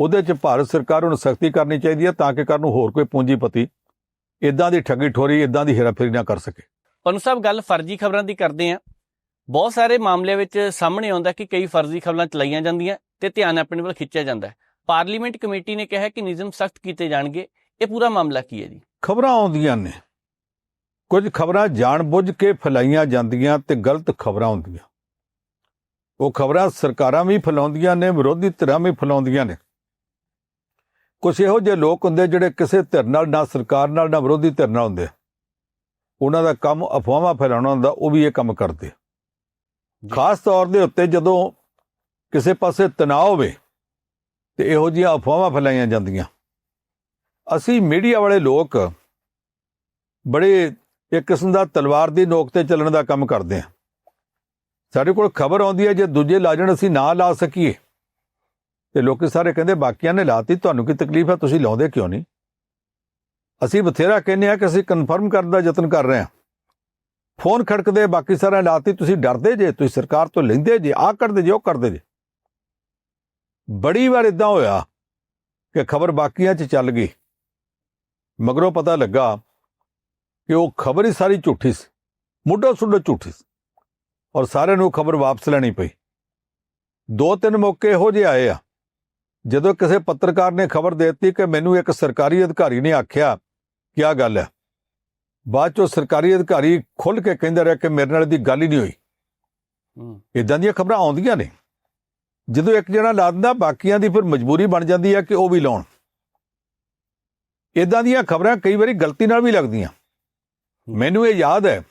Speaker 2: ਉਹਦੇ 'ਚ ਭਾਰਤ ਸਰਕਾਰ ਨੂੰ ਸਖਤੀ ਕਰਨੀ ਚਾਹੀਦੀ ਹੈ ਤਾਂ ਕਿ ਕੱਲ੍ਹ ਨੂੰ ਹੋਰ ਕੋਈ ਪੂੰਜੀਪਤੀ ਇਦਾਂ ਦੀ ਠੱਗੀ ਠੋਰੀ ਇਦਾਂ ਦੀ ਹੇਰਾਫੇਰੀ ਨਾ ਕਰ ਸਕੇ।
Speaker 1: ਪਨੂ ਸਾਹਿਬ ਗੱਲ ਫਰਜ਼ੀ ਖਬਰਾਂ ਦੀ ਕਰਦੇ ਆ ਬਹੁਤ ਸਾਰੇ ਮਾਮਲਿਆਂ ਵਿੱਚ ਸਾਹਮਣੇ ਆਉਂਦਾ ਕਿ ਕਈ ਫਰਜ਼ੀ ਖਬਰਾਂ ਚਲਾਈਆਂ ਜਾਂਦੀਆਂ ਤੇ ਧਿਆਨ ਆਪਣੇ ਵੱਲ ਖਿੱਚਿਆ ਜਾਂਦਾ ਹੈ। ਪਾਰਲੀਮੈਂਟ ਕਮੇਟੀ ਨੇ ਕਿਹਾ ਕਿ ਨਿਯਮ ਸਖਤ ਕੀਤੇ ਜਾਣਗੇ। ਇਹ ਪੂਰਾ ਮਾਮਲਾ ਕੀ ਹੈ ਜੀ?
Speaker 2: ਖਬਰਾਂ ਆਉਂਦੀਆਂ ਨੇ। ਕੁਝ ਖਬਰਾਂ ਜਾਣਬੁੱਝ ਕੇ ਫੈਲਾਈਆਂ ਜਾਂਦੀਆਂ ਤੇ ਗਲਤ ਖਬਰਾਂ ਹੁੰਦੀਆਂ। ਉਹ ਖਬਰਾਂ ਸਰਕਾਰਾਂ ਵੀ ਫੈਲਾਉਂਦੀਆਂ ਨੇ ਵਿਰੋਧੀ ਧਿਰਾਂ ਵੀ ਫੈਲਾਉਂਦੀਆਂ ਨੇ। ਕੁਝ ਇਹੋ ਜਿਹੇ ਲੋਕ ਹੁੰਦੇ ਜਿਹੜੇ ਕਿਸੇ ਧਿਰ ਨਾਲ ਨਾ ਸਰਕਾਰ ਨਾਲ ਨਾ ਵਿਰੋਧੀ ਧਿਰ ਨਾਲ ਹੁੰਦੇ ਉਹਨਾਂ ਦਾ ਕੰਮ ਅਫਵਾਹਾਂ ਫੈਲਾਉਣਾ ਹੁੰਦਾ ਉਹ ਵੀ ਇਹ ਕੰਮ ਕਰਦੇ ਖਾਸ ਤੌਰ ਦੇ ਉੱਤੇ ਜਦੋਂ ਕਿਸੇ ਪਾਸੇ ਤਣਾਅ ਹੋਵੇ ਤੇ ਇਹੋ ਜਿਹੀਆਂ ਅਫਵਾਹਾਂ ਫੈਲਾਈਆਂ ਜਾਂਦੀਆਂ। ਅਸੀਂ ਮੀਡੀਆ ਵਾਲੇ ਲੋਕ ਬੜੇ ਇੱਕ ਕਿਸਮ ਦਾ ਤਲਵਾਰ ਦੀ ਨੋਕ ਤੇ ਚੱਲਣ ਦਾ ਕੰਮ ਕਰਦੇ ਹਾਂ ਸਾਡੇ ਕੋਲ ਖਬਰ ਆਉਂਦੀ ਹੈ, ਜੇ ਦੂਜੇ ਲਾਜਣ ਅਸੀਂ ਨਾ ਲਾ ਸਕੀਏ। ਤੇ ਲੋਕੀ ਸਾਰੇ ਕਹਿੰਦੇ, ਬਾਕੀਆਂ ਨੇ ਲਾਤੀ, ਤੁਹਾਨੂੰ ਕੀ ਤਕਲੀਫ ਹੈ? ਤੁਸੀਂ ਲਾਉਂਦੇ ਕਿਉਂ ਨਹੀਂ? ਅਸੀਂ ਬਥੇਰਾ ਕਹਿੰਦੇ ਆ ਕਿ ਅਸੀਂ ਕਨਫਰਮ ਕਰਨ ਦਾ ਯਤਨ ਕਰ ਰਹੇ ਹਾਂ। ਫੋਨ ਖੜਕਦੇ, ਬਾਕੀ ਸਾਰਾ ਲਾਤੀ, ਤੁਸੀਂ ਡਰਦੇ ਜੇ, ਤੁਸੀਂ ਸਰਕਾਰ ਤੋਂ ਲੈਂਦੇ ਜੇ ਆ ਕਰਦੇ ਜੇ, ਉਹ ਕਰਦੇ ਜੇ। ਬੜੀ ਵਾਰ ਇਦਾਂ ਹੋਇਆ ਕਿ ਖਬਰ ਬਾਕੀਆਂ 'ਚ ਚੱਲ ਗਈ। ਮਗਰੋਂ ਪਤਾ ਲੱਗਾ ਕਿ ਉਹ ਖਬਰ ਹੀ ਸਾਰੀ ਝੂਠੀ ਸੀ। ਮੁੱਢੋਂ ਸੁੱਢੋਂ ਝੂਠੀ ਸੀ। ਔਰ ਸਾਰਿਆਂ ਨੂੰ ਖਬਰ ਵਾਪਸ ਲੈਣੀ ਪਈ। ਦੋ ਤਿੰਨ ਮੌਕੇ ਇਹੋ ਜਿਹੇ ਆਏ ਆ। ਜਦੋਂ ਕਿਸੇ ਪੱਤਰਕਾਰ ਨੇ ਖਬਰ ਦੇ ਦਿੱਤੀ ਕਿ ਮੈਨੂੰ ਇੱਕ ਸਰਕਾਰੀ ਅਧਿਕਾਰੀ ਨੇ ਆਖਿਆ ਕੀ ਗੱਲ ਹੈ ਬਾਅਦ ਚੋਂ ਸਰਕਾਰੀ ਅਧਿਕਾਰੀ ਖੁੱਲ ਕੇ ਕਹਿੰਦਾ ਰਿਹਾ ਕਿ ਮੇਰੇ ਨਾਲ ਦੀ ਗੱਲ ਹੀ ਨਹੀਂ ਹੋਈ। ਇਦਾਂ ਦੀਆਂ ਖਬਰਾਂ ਆਉਂਦੀਆਂ ਨੇ। ਜਦੋਂ ਇੱਕ ਜਣਾ ਲਾ ਦਿੰਦਾ ਬਾਕੀਆਂ ਦੀ ਫਿਰ ਮਜਬੂਰੀ ਬਣ ਜਾਂਦੀ ਹੈ ਕਿ ਉਹ ਵੀ ਲਾਉਣ। ਇਦਾਂ ਦੀਆਂ ਖਬਰਾਂ ਕਈ ਵਾਰੀ ਗਲਤੀ ਨਾਲ ਵੀ ਲੱਗਦੀਆਂ। ਮੈਨੂੰ ਇਹ ਯਾਦ ਹੈ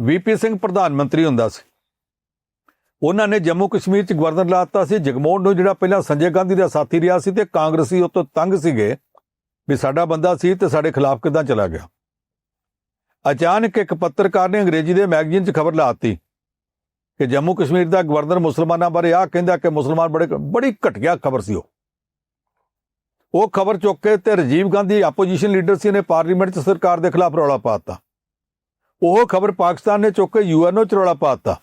Speaker 2: ਵੀਪੀ ਸਿੰਘ ਪ੍ਰਧਾਨ ਮੰਤਰੀ ਹੁੰਦਾ ਸੀ। ਉਹਨਾਂ ਨੇ ਜੰਮੂ ਕਸ਼ਮੀਰ ਚ ਗਵਰਨਰ ਲਾਤਾ ਸੀ। ਜਗਮੋਹਨ ਨੂੰ ਜਿਹੜਾ ਪਹਿਲਾਂ ਸੰਜੇ ਗਾਂਧੀ ਦਾ ਸਾਥੀ ਰਿਹਾ ਸੀ ਤੇ ਕਾਂਗਰਸੀ ਉਹ ਤੋਂ ਤੰਗ ਸੀਗੇ, ਵੀ ਸਾਡਾ ਬੰਦਾ ਸੀ ਤੇ ਸਾਡੇ ਖਿਲਾਫ ਕਿਦਾਂ ਚਲਾ ਗਿਆ। ਅਚਾਨਕ ਇੱਕ ਪੱਤਰਕਾਰ ਨੇ ਅੰਗਰੇਜ਼ੀ ਦੇ ਮੈਗਜ਼ੀਨ 'ਚ ਖਬਰ ਲਾਤੀ ਕਿ ਜੰਮੂ ਕਸ਼ਮੀਰ ਦਾ ਗਵਰਨਰ ਮੁਸਲਮਾਨਾਂ ਬਾਰੇ ਆਹ ਕਹਿੰਦਾ ਕਿ ਮੁਸਲਮਾਨ ਬੜੇ, ਬੜੀ ਘਟੀਆ ਖਬਰ ਸੀ ਉਹ। ਉਹ ਖਬਰ ਚੁੱਕ ਕੇ ਤੇ ਰਾਜੀਵ ਗਾਂਧੀ ਆਪੋਜੀਸ਼ਨ ਲੀਡਰ ਸੀ ਨੇ ਪਾਰਲੀਮੈਂਟ 'ਚ ਸਰਕਾਰ ਦੇ ਖਿਲਾਫ ਰੌਲਾ ਪਾਤਾ ਉਹ ਖਬਰ ਪਾਕਿਸਤਾਨ ਨੇ ਚੁੱਕ ਕੇ ਯੂਐਨਓ 'ਚ ਰੌਲਾ ਪਾਤਾ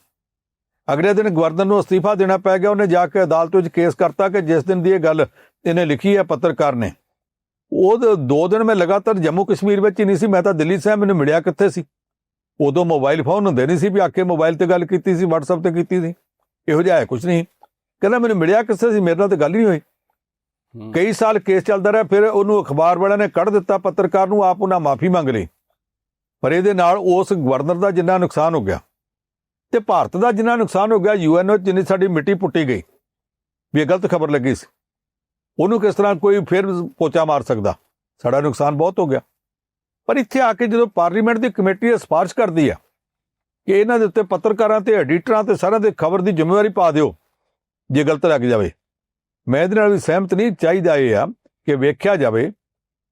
Speaker 2: ਅਗਲੇ ਦਿਨ ਗਵਰਨਰ ਨੂੰ ਅਸਤੀਫਾ ਦੇਣਾ ਪੈ ਗਿਆ, ਉਹਨੇ ਜਾ ਕੇ ਅਦਾਲਤ ਵਿੱਚ ਕੇਸ ਕਰਤਾ ਕਿ ਜਿਸ ਦਿਨ ਦੀ ਇਹ ਗੱਲ ਇਹਨੇ ਲਿਖੀ ਹੈ, ਪੱਤਰਕਾਰ ਨੇ। ਉਹ ਦ- ਦੋ ਦਿਨ ਮੈਂ ਲਗਾਤਾਰ ਜੰਮੂ ਕਸ਼ਮੀਰ ਵਿੱਚ ਹੀ ਨਹੀਂ ਸੀ, ਮੈਂ ਤਾਂ ਦਿੱਲੀ ਸਾਹਿਬ ਮੈਨੂੰ ਮਿਲਿਆ ਕਿੱਥੇ ਸੀ? ਉਦੋਂ ਮੋਬਾਈਲ ਫੋਨ ਹੁੰਦੇ ਨਹੀਂ ਸੀ ਵੀ ਆਕੇ ਮੋਬਾਈਲ ਤੇ ਗੱਲ ਕੀਤੀ ਸੀ, WhatsApp ਤੇ ਕੀਤੀ ਸੀ। ਇਹੋ ਜਿਹਾ ਹੈ ਕੁਝ ਨਹੀਂ। ਕਹਿੰਦਾ ਮੈਨੂੰ ਮਿਲਿਆ ਕਿੱਥੇ ਸੀ, ਮੇਰੇ ਨਾਲ ਤਾਂ ਗੱਲ ਨਹੀਂ ਹੋਈ। ਕਈ ਸਾਲ ਕੇਸ ਚੱਲਦਾ ਰਿਹਾ, ਫਿਰ ਉਹਨੂੰ ਅਖਬਾਰ ਵਾਲਿਆਂ ਨੇ ਕੱਢ ਦਿੱਤਾ, ਪੱਤਰਕਾਰ ਨੂੰ ਆਪ ਉਹਨਾਂ ਮਾਫੀ ਮੰਗ ਲਈ। ਪਰ ਇਹਦੇ ਨਾਲ ਉਸ ਗਵਰਨਰ ਦਾ ਜਿੰਨਾ ਨੁਕਸਾਨ ਹੋ ਗਿਆ ਤੇ ਭਾਰਤ ਦਾ ਜਿੰਨਾ ਨੁਕਸਾਨ ਹੋ ਗਿਆ, ਯੂਐਨਓ ਜਿੰਨੀ ਸਾਡੀ ਮਿੱਟੀ ਪੁੱਟੀ ਗਈ, ਵੀ ਇਹ ਗਲਤ ਖਬਰ ਲੱਗੀ ਸੀ। ਉਹਨੂੰ ਕਿਸ ਤਰ੍ਹਾਂ ਕੋਈ ਫਿਰ ਪੋਚਾ ਮਾਰ ਸਕਦਾ? ਸਾਡਾ ਨੁਕਸਾਨ ਬਹੁਤ ਹੋ ਗਿਆ। ਪਰ ਇੱਥੇ ਆ ਕੇ ਜਦੋਂ ਪਾਰਲੀਮੈਂਟ ਦੀ ਕਮੇਟੀ ਇਹ ਸਿਫਾਰਿਸ਼ ਕਰਦੀ ਆ ਕਿ ਇਹਨਾਂ ਦੇ ਉੱਤੇ ਪੱਤਰਕਾਰਾਂ ਤੇ ਐਡੀਟਰਾਂ ਤੇ ਸਾਰਿਆਂ ਦੇ ਖਬਰ ਦੀ ਜ਼ਿੰਮੇਵਾਰੀ ਪਾ ਦਿਓ, ਜੇ ਗਲਤ ਲੱਗ ਜਾਵੇ। ਮੈਂ ਇਹਦੇ ਨਾਲ ਵੀ ਸਹਿਮਤ ਨਹੀਂ, ਚਾਹੀਦਾ ਇਹ ਆ ਕਿ ਵੇਖਿਆ ਜਾਵੇ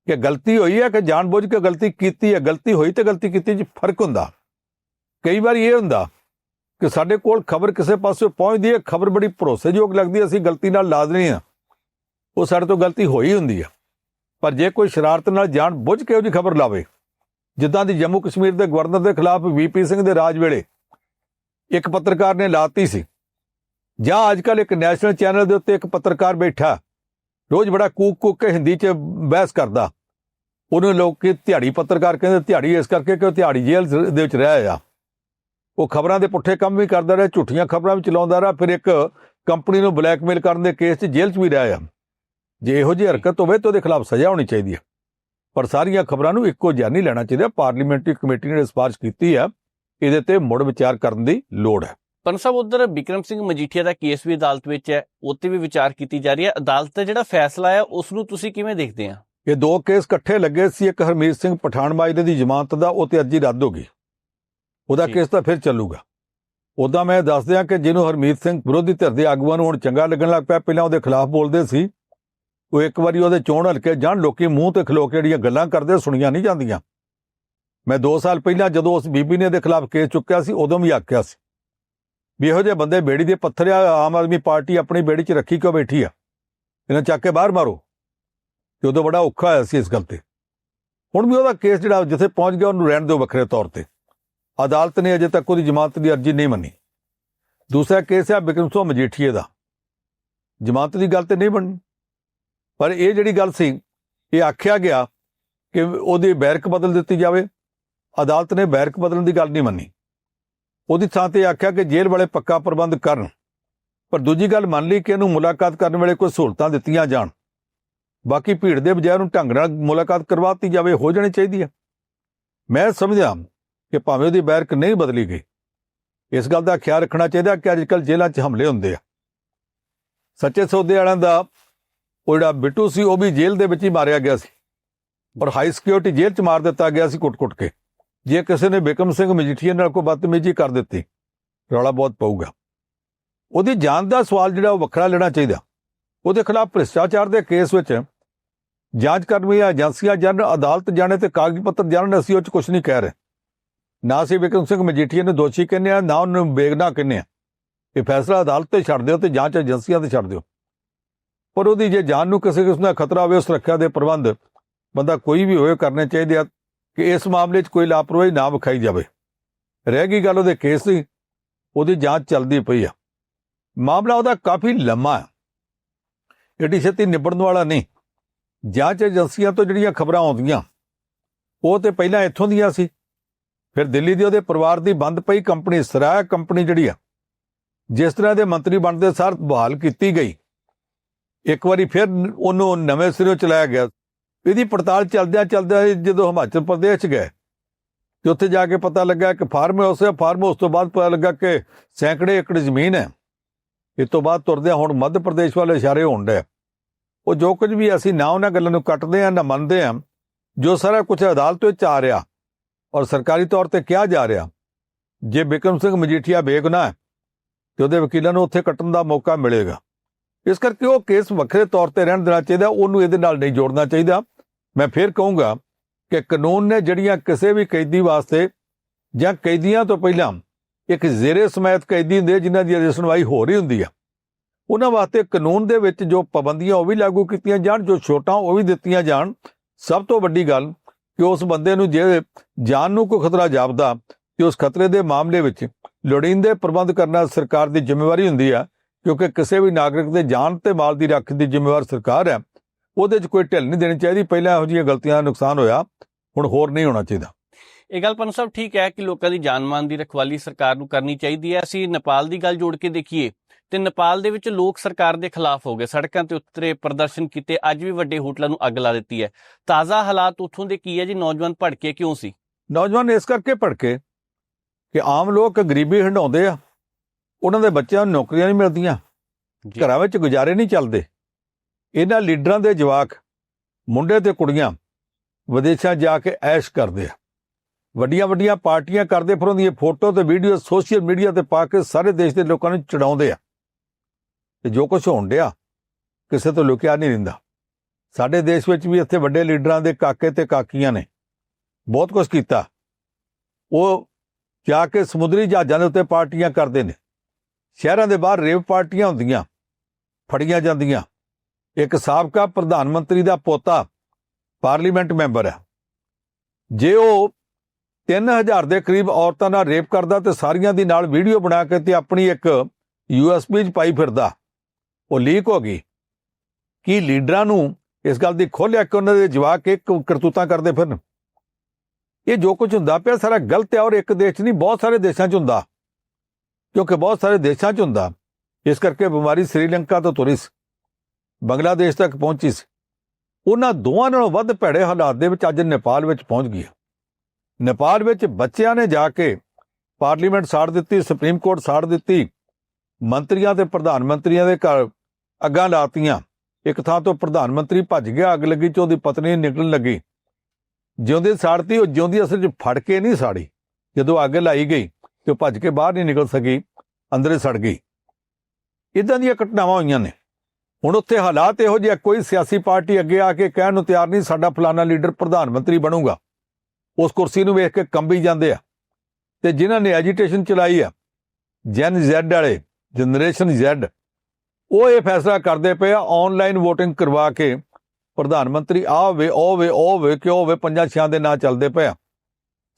Speaker 2: ਕਿ ਗਲਤੀ ਹੋਈ ਹੈ ਕਿ ਜਾਣਬੁੱਝ ਕੇ ਗਲਤੀ ਕੀਤੀ ਹੈ ਗਲਤੀ ਹੋਈ ਤੇ ਗਲਤੀ ਕੀਤੀ 'ਚ ਫ਼ਰਕ ਹੁੰਦਾ। ਕਈ ਵਾਰ ਇਹ ਹੁੰਦਾ ਕਿ ਸਾਡੇ ਕੋਲ ਖਬਰ ਕਿਸੇ ਪਾਸੇ ਪਹੁੰਚਦੀ ਹੈ ਖਬਰ ਬੜੀ ਭਰੋਸੇਯੋਗ ਲੱਗਦੀ ਹੈ ਅਸੀਂ ਗਲਤੀ ਨਾਲ ਲਾ ਦਿੰਦੇ ਹਾਂ ਉਹ ਸਾਡੇ ਤੋਂ ਗਲਤੀ ਹੋਈ ਹੁੰਦੀ ਆ। ਪਰ ਜੇ ਕੋਈ ਸ਼ਰਾਰਤ ਨਾਲ ਜਾਣ ਬੁੱਝ ਕੇ ਉਹਦੀ ਖਬਰ ਲਾਵੇ, ਜਿੱਦਾਂ ਦੀ ਜੰਮੂ ਕਸ਼ਮੀਰ ਦੇ ਗਵਰਨਰ ਦੇ ਖਿਲਾਫ ਵੀਪੀ ਸਿੰਘ ਦੇ ਰਾਜ ਵੇਲੇ ਇੱਕ ਪੱਤਰਕਾਰ ਨੇ ਲਾਤੀ ਸੀ ਜਾਂ ਅੱਜਕੱਲ ਇੱਕ ਨੈਸ਼ਨਲ ਚੈਨਲ ਦੇ ਉੱਤੇ ਇੱਕ ਪੱਤਰਕਾਰ ਬੈਠਾ ਰੋਜ਼ ਬੜਾ ਕੂਕ ਕੂਕ ਕੇ ਹਿੰਦੀ 'ਚ ਬਹਿਸ ਕਰਦਾ। ਉਹਨੂੰ ਲੋਕ ਕਿ ਦਿਹਾੜੀ ਪੱਤਰਕਾਰ ਕਹਿੰਦੇ ਦਿਹਾੜੀ ਇਸ ਕਰਕੇ ਕਿ ਉਹ ਦਿਹਾੜੀ ਜੇਲ੍ਹ ਦੇ ਵਿੱਚ ਰਹਿ ਆ ਉਹ ਖਬਰਾਂ ਦੇ ਪੁੱਠੇ ਕੰਮ ਵੀ ਕਰਦਾ ਰਿਹਾ ਝੂਠੀਆਂ ਖਬਰਾਂ ਵੀ ਚਲਾਉਂਦਾ ਰਿਹਾ ਫਿਰ ਇੱਕ ਕੰਪਨੀ ਨੂੰ ਬਲੈਕਮੇਲ ਕਰਨ ਦੇ ਕੇਸ 'ਚ ਜੇਲ੍ਹ 'ਚ ਵੀ ਰਿਹਾ ਆ ਜੇ ਇਹੋ ਜਿਹੀ ਹਰਕਤ ਹੋਵੇ ਤਾਂ ਉਹਦੇ ਖਿਲਾਫ ਸਜ਼ਾ ਹੋਣੀ ਚਾਹੀਦੀ ਹੈ। ਪਰ ਸਾਰੀਆਂ ਖਬਰਾਂ ਨੂੰ ਇੱਕੋ ਜਿਹਾ ਨਹੀਂ ਲੈਣਾ ਚਾਹੀਦਾ। ਪਾਰਲੀਮੈਂਟਰੀ ਕਮੇਟੀ ਨੇ ਸਿਫਾਰਿਸ਼ ਕੀਤੀ ਹੈ। ਇਹਦੇ ਤੇ ਮੁੜ ਵਿਚਾਰ ਕਰਨ ਦੀ ਲੋੜ ਹੈ।
Speaker 1: ਪਨੂ ਸਾਹਿਬ ਉਧਰ ਬਿਕਰਮ ਸਿੰਘ ਮਜੀਠੀਆ ਦਾ ਕੇਸ ਵੀ ਅਦਾਲਤ ਵਿੱਚ ਹੈ ਉੱਤੇ ਵੀ ਵਿਚਾਰ ਕੀਤੀ ਜਾ ਰਹੀ ਹੈ। ਅਦਾਲਤ ਦਾ ਜਿਹੜਾ ਫੈਸਲਾ ਹੈ ਉਸ ਨੂੰ ਤੁਸੀਂ ਕਿਵੇਂ ਦੇਖਦੇ ਆ?
Speaker 2: ਇਹ ਦੋ ਕੇਸ ਇਕੱਠੇ ਲੱਗੇ ਸੀ ਇੱਕ ਹਰਮੀਤ ਸਿੰਘ ਪਠਾਨ ਮਾਜਰੇ ਦੀ ਜ਼ਮਾਨਤ ਦਾ ਉਹ ਤੇ ਅਰਜੀ ਰੱਦ ਹੋ ਗਈ। ਉਹਦਾ। ਕੇਸ ਤਾਂ ਫਿਰ ਚੱਲੂਗਾ। ਉਦਾਂ ਮੈਂ ਦੱਸ ਦਿਆਂ ਕਿ ਜਿਹਨੂੰ ਹਰਮੀਤ ਸਿੰਘ ਵਿਰੋਧੀ ਧਿਰ ਦੇ ਆਗੂਆਂ ਨੂੰ ਹੁਣ ਚੰਗਾ ਲੱਗਣ ਲੱਗ ਪਿਆ ਪਹਿਲਾਂ ਉਹਦੇ ਖਿਲਾਫ ਬੋਲਦੇ ਸੀ। ਉਹ ਇੱਕ ਵਾਰੀ ਉਹਦੇ ਚੋਣ ਹਲਕੇ ਜਾਣ ਲੋਕੀ ਮੂੰਹ ਤੇ ਖਲੋ ਕੇ ਜਿਹੜੀਆਂ ਗੱਲਾਂ ਕਰਦੇ ਸੁਣੀਆਂ ਨਹੀਂ ਜਾਂਦੀਆਂ। ਮੈਂ 2 ਸਾਲ ਪਹਿਲਾਂ ਜਦੋਂ ਉਸ ਬੀਬੀ ਨੇ ਇਹਦੇ ਖਿਲਾਫ ਕੇਸ ਚੁੱਕਿਆ ਸੀ ਉਦੋਂ ਵੀ ਆਖਿਆ ਸੀ। ਵੀ ਇਹੋ ਜਿਹੇ ਬੰਦੇ ਬੇੜੀ ਦੇ ਪੱਥਰ ਆ, ਆਮ ਆਦਮੀ ਪਾਰਟੀ ਆਪਣੀ ਬੇੜੀ 'ਚ ਰੱਖੀ ਕਿਉਂ ਬੈਠੀ ਆ? ਇਹਨਾਂ ਚੱਕ ਕੇ ਬਾਹਰ ਮਾਰੋ। ਤੇ ਉਦੋਂ ਬੜਾ ਔਖਾ ਹੋਇਆ ਸੀ ਇਸ ਗੱਲ ਤੇ। ਹੁਣ ਵੀ ਉਹਦਾ ਕੇਸ ਜਿਹੜਾ ਜਿੱਥੇ ਪਹੁੰਚ ਗਿਆ, ਉਹਨੂੰ ਰਹਿਣ ਦਿਓ ਵੱਖਰੇ ਤੌਰ ਤੇ। ਅਦਾਲਤ ਨੇ ਅਜੇ ਤੱਕ ਉਹਦੀ ਜ਼ਮਾਨਤ ਦੀ ਅਰਜ਼ੀ ਨਹੀਂ ਮੰਨੀ। ਦੂਸਰਾ ਕੇਸ ਹੈ ਬਿਕਰਮ ਸਿੰਘ ਮਜੀਠੀਏ ਦਾ। ਜ਼ਮਾਨਤ ਦੀ ਗੱਲ ਤੇ ਨਹੀਂ ਬਣਨੀ ਪਰ ਇਹ ਜਿਹੜੀ ਗੱਲ ਸੀ, ਇਹ ਆਖਿਆ ਗਿਆ ਕਿ ਉਹਦੀ ਬੈਰਕ ਬਦਲ ਦਿੱਤੀ ਜਾਵੇ। ਅਦਾਲਤ ਨੇ ਬੈਰਕ ਬਦਲਣ ਦੀ ਗੱਲ ਨਹੀਂ ਮੰਨੀ। ਉਹਦੀ ਥਾਂ ਤੇ ਆਖਿਆ ਕਿ ਜੇਲ੍ਹ ਵਾਲੇ ਪੱਕਾ ਪ੍ਰਬੰਧ ਕਰਨ। ਪਰ ਦੂਜੀ ਗੱਲ ਮੰਨ ਲਈ ਕਿ ਇਹਨੂੰ ਮੁਲਾਕਾਤ ਕਰਨ ਵੇਲੇ ਕੋਈ ਸਹੂਲਤਾਂ ਦਿੱਤੀਆਂ ਜਾਣ। ਬਾਕੀ ਭੀੜ ਦੇ ਬਜਾਏ ਉਹਨੂੰ ਢੰਗ ਨਾਲ ਮੁਲਾਕਾਤ ਕਰਵਾਤੀ ਜਾਵੇ, ਹੋ ਜਾਣੀ ਚਾਹੀਦੀ ਹੈ ਮੈਂ ਸਮਝਦਾ ਕਿ ਭਾਵੇਂ ਉਹਦੀ ਬੈਰਕ ਨਹੀਂ ਬਦਲੀ ਗਈ। ਇਸ ਗੱਲ ਦਾ ਖਿਆਲ ਰੱਖਣਾ ਚਾਹੀਦਾ ਕਿ ਅੱਜਕੱਲ ਜੇਲ੍ਹਾਂ 'ਚ ਹਮਲੇ ਹੁੰਦੇ ਆ। ਸੱਚੇ ਸੌਦੇ ਵਾਲਿਆਂ ਦਾ ਉਹ ਜਿਹੜਾ ਬਿੱਟੂ ਸੀ, ਉਹ ਵੀ ਜੇਲ੍ਹ ਦੇ ਵਿੱਚ ਹੀ ਮਾਰਿਆ ਗਿਆ ਸੀ। ਪਰ ਹਾਈ ਸਿਕਿਉਰਿਟੀ ਜੇਲ੍ਹ 'ਚ ਮਾਰ ਦਿੱਤਾ ਗਿਆ ਸੀ ਕੁੱਟ-ਕੁੱਟ ਕੇ। ਜੇ ਕਿਸੇ ਨੇ ਬਿਕਮ ਸਿੰਘ ਮਜੀਠੀਆ ਨਾਲ ਕੋਈ ਬਦਤਮੀਜ਼ੀ ਕਰ ਦਿੱਤੀ, ਰੌਲਾ ਬਹੁਤ ਪਊਗਾ। ਉਹਦੀ ਜਾਨ ਦਾ ਸਵਾਲ ਜਿਹੜਾ ਉਹ ਵੱਖਰਾ ਲੈਣਾ ਚਾਹੀਦਾ। ਉਹਦੇ ਖਿਲਾਫ ਭ੍ਰਿਸ਼ਟਾਚਾਰ ਦੇ ਕੇਸ ਵਿੱਚ ਜਾਂਚ ਕਰਨ ਵਾਲੀਆਂ ਏਜੰਸੀਆਂ ਜਨ ਅਦਾਲਤ ਜਾਣੇ ਤੇ ਕਾਗਜ਼ ਪੱਤਰ ਜਾਣਨ, ਅਸੀਂ ਉਹ 'ਚ ਕੁਝ ਨਹੀਂ ਕਹਿ ਰਹੇ। ਨਾ ਅਸੀਂ ਬਿਕਮ ਸਿੰਘ ਮਜੀਠੀਆ ਨੂੰ ਦੋਸ਼ੀ ਕਹਿੰਦੇ ਆ ਨਾ ਉਹਨੂੰ ਬੇਗਨਾ ਕਹਿੰਦੇ ਆ ਇਹ ਫੈਸਲਾ ਅਦਾਲਤ ਤੇ ਛੱਡ ਦਿਓ ਤੇ ਜਾਂਚ ਏਜੰਸੀਆਂ ਤੇ ਛੱਡ ਦਿਓ। ਪਰ ਉਹਦੀ ਜੇ ਜਾਨ ਨੂੰ ਕਿਸੇ ਕਿਸਮ ਦਾ ਖਤਰਾ ਹੋਵੇ, ਉਸ ਸੁਰੱਖਿਆ ਦੇ ਪ੍ਰਬੰਧ ਬੰਦਾ ਕੋਈ ਵੀ ਹੋਏ ਕਰਨੇ ਚਾਹੀਦੇ ਆ। ਕਿ ਇਸ ਮਾਮਲੇ 'ਚ ਕੋਈ ਲਾਪਰਵਾਹੀ ਨਾ ਵਿਖਾਈ ਜਾਵੇ। ਰਹਿ ਗਈ ਗੱਲ ਉਹਦੇ ਕੇਸ ਦੀ, ਉਹਦੀ ਜਾਂਚ ਚੱਲਦੀ ਪਈ ਆ। ਮਾਮਲਾ ਉਹਦਾ ਕਾਫੀ ਲੰਮਾ ਹੈ ਏਡੀ ਛੇਤੀ ਨਿਬੜਨ ਵਾਲਾ ਨਹੀਂ। ਜਾਂਚ ਏਜੰਸੀਆਂ ਤੋਂ ਜਿਹੜੀਆਂ ਖਬਰਾਂ ਆਉਂਦੀਆਂ, ਉਹ ਤੇ ਪਹਿਲਾਂ ਇੱਥੋਂ ਦੀਆਂ ਸੀ। ਫਿਰ ਦਿੱਲੀ ਦੀ ਉਹਦੇ ਪਰਿਵਾਰ ਦੀ ਬੰਦ ਪਈ ਕੰਪਨੀ, ਸਰਾਇਆ ਕੰਪਨੀ ਜਿਹੜੀ ਆ, ਜਿਸ ਤਰ੍ਹਾਂ ਦੇ ਮੰਤਰੀ ਬਣਦੇ ਸਾਰ ਬਹਾਲ ਕੀਤੀ ਗਈ। ਇੱਕ ਵਾਰੀ ਫਿਰ ਉਹਨੂੰ ਨਵੇਂ ਸਿਰੋਂ ਚਲਾਇਆ ਗਿਆ। ਇਹਦੀ ਪੜਤਾਲ ਚੱਲਦਿਆਂ ਚੱਲਦਿਆਂ ਜਦੋਂ ਹਿਮਾਚਲ ਪ੍ਰਦੇਸ਼ ਗਏ, ਤੇ ਉੱਥੇ ਜਾ ਕੇ ਪਤਾ ਲੱਗਾ ਕਿ ਫਾਰਮ ਹਾਊਸ ਹੈ, ਫਾਰਮ ਹਾਊਸ ਤੋਂ ਬਾਅਦ ਪਤਾ ਲੱਗਾ ਕਿ ਸੈਂਕੜੇ ਏਕੜ ਜ਼ਮੀਨ ਹੈ। ਇਸ ਤੋਂ ਬਾਅਦ ਤੁਰਦਿਆਂ ਹੁਣ ਮੱਧ ਪ੍ਰਦੇਸ਼ ਵਾਲੇ ਇਸ਼ਾਰੇ ਹੋਣ ਡੇ ਉਹ ਜੋ ਕੁਝ ਵੀ ਅਸੀਂ ਨਾ ਉਹਨਾਂ ਗੱਲਾਂ ਨੂੰ ਕੱਟਦੇ ਆ ਨਾ ਮੰਨਦੇ ਆ ਜੋ ਸਾਰਾ ਕੁਝ ਅਦਾਲਤ ਵਿੱਚ ਆ ਰਿਹਾ ਔਰ ਸਰਕਾਰੀ ਤੌਰ ਤੇ ਕਿਹਾ ਜਾ ਰਿਹਾ, ਜੇ ਬਿਕਰਮ ਸਿੰਘ ਮਜੀਠੀਆ ਬੇਗੁਨਾਹ ਹੈ, ਤੇ ਉਹਦੇ ਵਕੀਲਾਂ ਨੂੰ ਉੱਥੇ ਕੱਟਣ ਦਾ ਮੌਕਾ ਮਿਲੇਗਾ। ਇਸ ਕਰਕੇ ਉਹ ਕੇਸ ਵੱਖਰੇ ਤੌਰ ਤੇ ਰਹਿਣ ਦੇਣਾ ਚਾਹੀਦਾ, ਉਹਨੂੰ ਇਹਦੇ ਨਾਲ ਨਹੀਂ ਜੋੜਨਾ ਚਾਹੀਦਾ। ਮੈਂ ਫੇਰ ਕਹੂੰਗਾ ਕਿ ਕਾਨੂੰਨ ਨੇ ਜਿਹੜੀਆਂ ਕਿਸੇ ਵੀ ਕੈਦੀ ਵਾਸਤੇ ਜਾਂ ਕੈਦੀਆਂ ਤੋਂ ਪਹਿਲਾਂ ਇੱਕ ਜ਼ੇਰੇ ਸਮੈਤ ਕੈਦੀ ਹੁੰਦੇ, ਜਿਨ੍ਹਾਂ ਦੀ ਅਜੇ ਸੁਣਵਾਈ ਹੋ ਰਹੀ ਹੁੰਦੀ ਆ, ਉਹਨਾਂ ਵਾਸਤੇ ਕਾਨੂੰਨ ਦੇ ਵਿੱਚ ਜੋ ਪਾਬੰਦੀਆਂ ਉਹ ਵੀ ਲਾਗੂ ਕੀਤੀਆਂ ਜਾਣ, ਜੋ ਛੋਟਾਂ ਉਹ ਵੀ ਦਿੱਤੀਆਂ ਜਾਣ। ਸਭ ਤੋਂ ਵੱਡੀ ਗੱਲ ਕਿ ਉਸ ਬੰਦੇ ਨੂੰ ਜੇ ਜਾਨ ਨੂੰ ਕੋਈ ਖਤਰਾ ਜਾਪਦਾ ਕਿ ਉਸ ਖਤਰੇ ਦੇ ਮਾਮਲੇ ਵਿੱਚ ਲੋੜੀਂਦੇ ਪ੍ਰਬੰਧ ਕਰਨਾ ਸਰਕਾਰ ਦੀ ਜ਼ਿੰਮੇਵਾਰੀ ਹੁੰਦੀ ਆ। ਕਿਉਂਕਿ ਕਿਸੇ ਵੀ ਨਾਗਰਿਕ ਦੇ ਜਾਨ ਤੇ ਮਾਲ ਦੀ ਰੱਖ ਦੀ ਜ਼ਿੰਮੇਵਾਰ ਸਰਕਾਰ ਹੈ ਉਹਦੇ 'ਚ ਕੋਈ ਢਿੱਲ ਨਹੀਂ ਦੇਣੀ ਚਾਹੀਦੀ। ਪਹਿਲਾਂ ਇਹੋ ਜਿਹੀਆਂ ਗਲਤੀਆਂ ਦਾ ਨੁਕਸਾਨ ਹੋਇਆ ਹੁਣ ਹੋਰ ਨਹੀਂ ਹੋਣਾ ਚਾਹੀਦਾ।
Speaker 1: ਇਹ ਗੱਲ ਪੰਨ ਸਾਹਿਬ ਠੀਕ ਹੈ ਕਿ ਲੋਕਾਂ ਦੀ ਜਾਨ-ਮਾਨ ਦੀ ਰਖਵਾਲੀ ਸਰਕਾਰ ਨੂੰ ਕਰਨੀ ਚਾਹੀਦੀ ਹੈ। ਅਸੀਂ ਨੇਪਾਲ ਦੀ ਗੱਲ ਜੋੜ ਕੇ ਦੇਖੀਏ ਤੇ ਨੇਪਾਲ ਦੇ ਵਿੱਚ ਲੋਕ ਸਰਕਾਰ ਦੇ ਖਿਲਾਫ ਹੋ ਗਏ। ਸੜਕਾਂ ਤੇ ਉਤਰੇ ਪ੍ਰਦਰਸ਼ਨ ਕੀਤੇ ਅੱਜ ਵੀ ਵੱਡੇ ਹੋਟਲਾਂ ਨੂੰ ਅੱਗ ਲਾ ਦਿੱਤੀ ਹੈ। ਤਾਜ਼ਾ ਹਾਲਾਤ ਉੱਥੋਂ ਦੇ ਕੀ ਹੈ ਜੀ? ਨੌਜਵਾਨ ਭੜਕੇ ਕਿਉਂ ਸੀ?
Speaker 2: ਨੌਜਵਾਨ ਇਸ ਕਰਕੇ ਭੜਕੇ ਕਿ ਆਮ ਲੋਕ ਗਰੀਬੀ ਹੰਡਾਉਂਦੇ ਆ। ਉਹਨਾਂ ਦੇ ਬੱਚਿਆਂ ਨੂੰ ਨੌਕਰੀਆਂ ਨਹੀਂ ਮਿਲਦੀਆਂ। ਘਰਾਂ ਵਿੱਚ ਗੁਜ਼ਾਰੇ ਨਹੀਂ ਚੱਲਦੇ। ਇਹਨਾਂ ਲੀਡਰਾਂ ਦੇ ਜਵਾਕ ਮੁੰਡੇ ਤੇ ਕੁੜੀਆਂ ਵਿਦੇਸ਼ਾਂ ਜਾ ਕੇ ਐਸ਼ ਕਰਦੇ ਆ। ਵੱਡੀਆਂ ਵੱਡੀਆਂ ਪਾਰਟੀਆਂ ਕਰਦੇ ਫਿਰ ਉਹਦੀਆਂ ਫੋਟੋ ਤੇ ਵੀਡੀਓ ਸੋਸ਼ਲ ਮੀਡੀਆ ਤੇ ਪਾ ਕੇ ਸਾਰੇ ਦੇਸ਼ ਦੇ ਲੋਕਾਂ ਨੂੰ ਚੜਾਉਂਦੇ ਆ। ਤੇ ਜੋ ਕੁਝ ਹੋਣ ਡਿਆ ਕਿਸੇ ਤੋਂ ਲੁਕਿਆ ਨਹੀਂ ਰਹਿੰਦਾ। ਸਾਡੇ ਦੇਸ਼ ਵਿੱਚ ਵੀ ਇੱਥੇ ਵੱਡੇ ਲੀਡਰਾਂ ਦੇ ਕਾਕੇ ਤੇ ਕਾਕੀਆਂ ਨੇ ਬਹੁਤ ਕੁਝ ਕੀਤਾ। ਉਹ ਜਾ ਕੇ ਸਮੁੰਦਰੀ ਜਹਾਜ਼ਾਂ ਦੇ ਉੱਤੇ ਪਾਰਟੀਆਂ ਕਰਦੇ ਨੇ। ਸ਼ਹਿਰਾਂ ਦੇ ਬਾਹਰ ਰੇਵ ਪਾਰਟੀਆਂ ਹੁੰਦੀਆਂ, ਫੜੀਆਂ ਜਾਂਦੀਆਂ। ਇੱਕ ਸਾਬਕਾ ਪ੍ਰਧਾਨ ਮੰਤਰੀ ਦਾ ਪੋਤਾ ਪਾਰਲੀਮੈਂਟ ਮੈਂਬਰ ਹੈ। ਜੇ ਉਹ 3000 ਦੇ ਕਰੀਬ ਔਰਤਾਂ ਨਾਲ ਰੇਪ ਕਰਦਾ ਤੇ ਸਾਰੀਆਂ ਦੀ ਨਾਲ ਵੀਡੀਓ ਬਣਾ ਕੇ ਤੇ ਆਪਣੀ ਇੱਕ ਯੂਐਸਬੀ 'ਚ ਪਾਈ ਫਿਰਦਾ, ਉਹ ਲੀਕ ਹੋ ਗਈ। ਕੀ ਲੀਡਰਾਂ ਨੂੰ ਇਸ ਗੱਲ ਦੀ ਖੋਲਿਆ ਕਿ ਉਹਨਾਂ ਦੇ ਜਵਾਕ ਇੱਕ ਕਰਤੂਤਾਂ ਕਰਦੇ ਫਿਰਨ? ਇਹ ਜੋ ਕੁਝ ਹੁੰਦਾ ਪਿਆ ਸਾਰਾ ਗਲਤ ਹੈ ਔਰ ਇੱਕ ਦੇਸ਼ 'ਚ ਨਹੀਂ, ਬਹੁਤ ਸਾਰੇ ਦੇਸ਼ਾਂ 'ਚ ਹੁੰਦਾ। ਕਿਉਂਕਿ ਬਹੁਤ ਸਾਰੇ ਦੇਸ਼ਾਂ 'ਚ ਹੁੰਦਾ ਇਸ ਕਰਕੇ ਬਿਮਾਰੀ ਸ੍ਰੀਲੰਕਾ ਤੋਂ ਤੁਰੀ ਸੀ ਬੰਗਲਾਦੇਸ਼ ਤੱਕ ਪਹੁੰਚੀ ਸੀ ਉਹਨਾਂ ਦੋਵਾਂ ਨਾਲੋਂ ਵੱਧ ਭੈੜੇ ਹਾਲਾਤ ਦੇ ਵਿੱਚ ਅੱਜ ਨੇਪਾਲ ਵਿੱਚ ਪਹੁੰਚ ਗਈ ਨੇਪਾਲ ਵਿੱਚ ਬੱਚਿਆਂ ਨੇ ਜਾ ਕੇ ਪਾਰਲੀਮੈਂਟ ਸਾੜ ਦਿੱਤੀ ਸੁਪਰੀਮ ਕੋਰਟ ਸਾੜ ਦਿੱਤੀ ਮੰਤਰੀਆਂ ਤੇ ਪ੍ਰਧਾਨ ਮੰਤਰੀਆਂ ਦੇ ਘਰ ਅੱਗਾਂ ਲਾਤੀਆਂ ਇੱਕ ਥਾਂ ਤੋਂ ਪ੍ਰਧਾਨ ਮੰਤਰੀ ਭੱਜ ਗਿਆ ਅੱਗ ਲੱਗੀ ਚ ਉਹਦੀ ਪਤਨੀ ਨਿਕਲਣ ਲੱਗੀ ਜਿਉਂਦੀ ਸਾੜਤੀ ਉਹ ਜਿਉਂਦੀ ਅਸਲ 'ਚ ਫੜ ਕੇ ਨਹੀਂ ਸਾੜੀ ਜਦੋਂ ਅੱਗ ਲਾਈ ਗਈ ਤੇ ਉਹ ਭੱਜ ਕੇ ਬਾਹਰ ਨਹੀਂ ਨਿਕਲ ਸਕੀ, ਅੰਦਰੇ ਸੜ ਗਈ। ਇਦਾਂ ਦੀਆਂ ਘਟਨਾਵਾਂ ਹੋਈਆਂ ਨੇ। ਹੁਣ ਉੱਥੇ ਹਾਲਾਤ ਇਹੋ ਜਿਹੇ ਕੋਈ ਸਿਆਸੀ ਪਾਰਟੀ ਅੱਗੇ ਆ ਕੇ ਕਹਿਣ ਨੂੰ ਤਿਆਰ ਨਹੀਂ, ਸਾਡਾ ਫਲਾਣਾ ਲੀਡਰ ਪ੍ਰਧਾਨ ਮੰਤਰੀ ਬਣੂਗਾ। ਉਸ ਕੁਰਸੀ ਨੂੰ ਵੇਖ ਕੇ ਕੰਬੀ ਜਾਂਦੇ ਆ। ਤੇ ਜਿਨ੍ਹਾਂ ਨੇ ਐਜੀਟੇਸ਼ਨ ਚਲਾਈ ਆ ਜਨ ਜ਼ੈਡ ਵਾਲੇ ਜਨਰੇਸ਼ਨ ਜ਼ੈਡ ਉਹ ਇਹ ਫੈਸਲਾ ਕਰਦੇ ਪਏ ਆ ਆਨਲਾਈਨ VOTING ਕਰਵਾ ਕੇ, ਪ੍ਰਧਾਨ ਮੰਤਰੀ ਆ ਹੋਵੇ ਉਹ ਹੋਵੇ ਉਹ ਹੋਵੇ ਕਿਉਂ ਹੋਵੇ ਪੰਜਾਂ ਛਿਆਂ ਦੇ ਨਾਂ ਚੱਲਦੇ ਪਏ ਆ।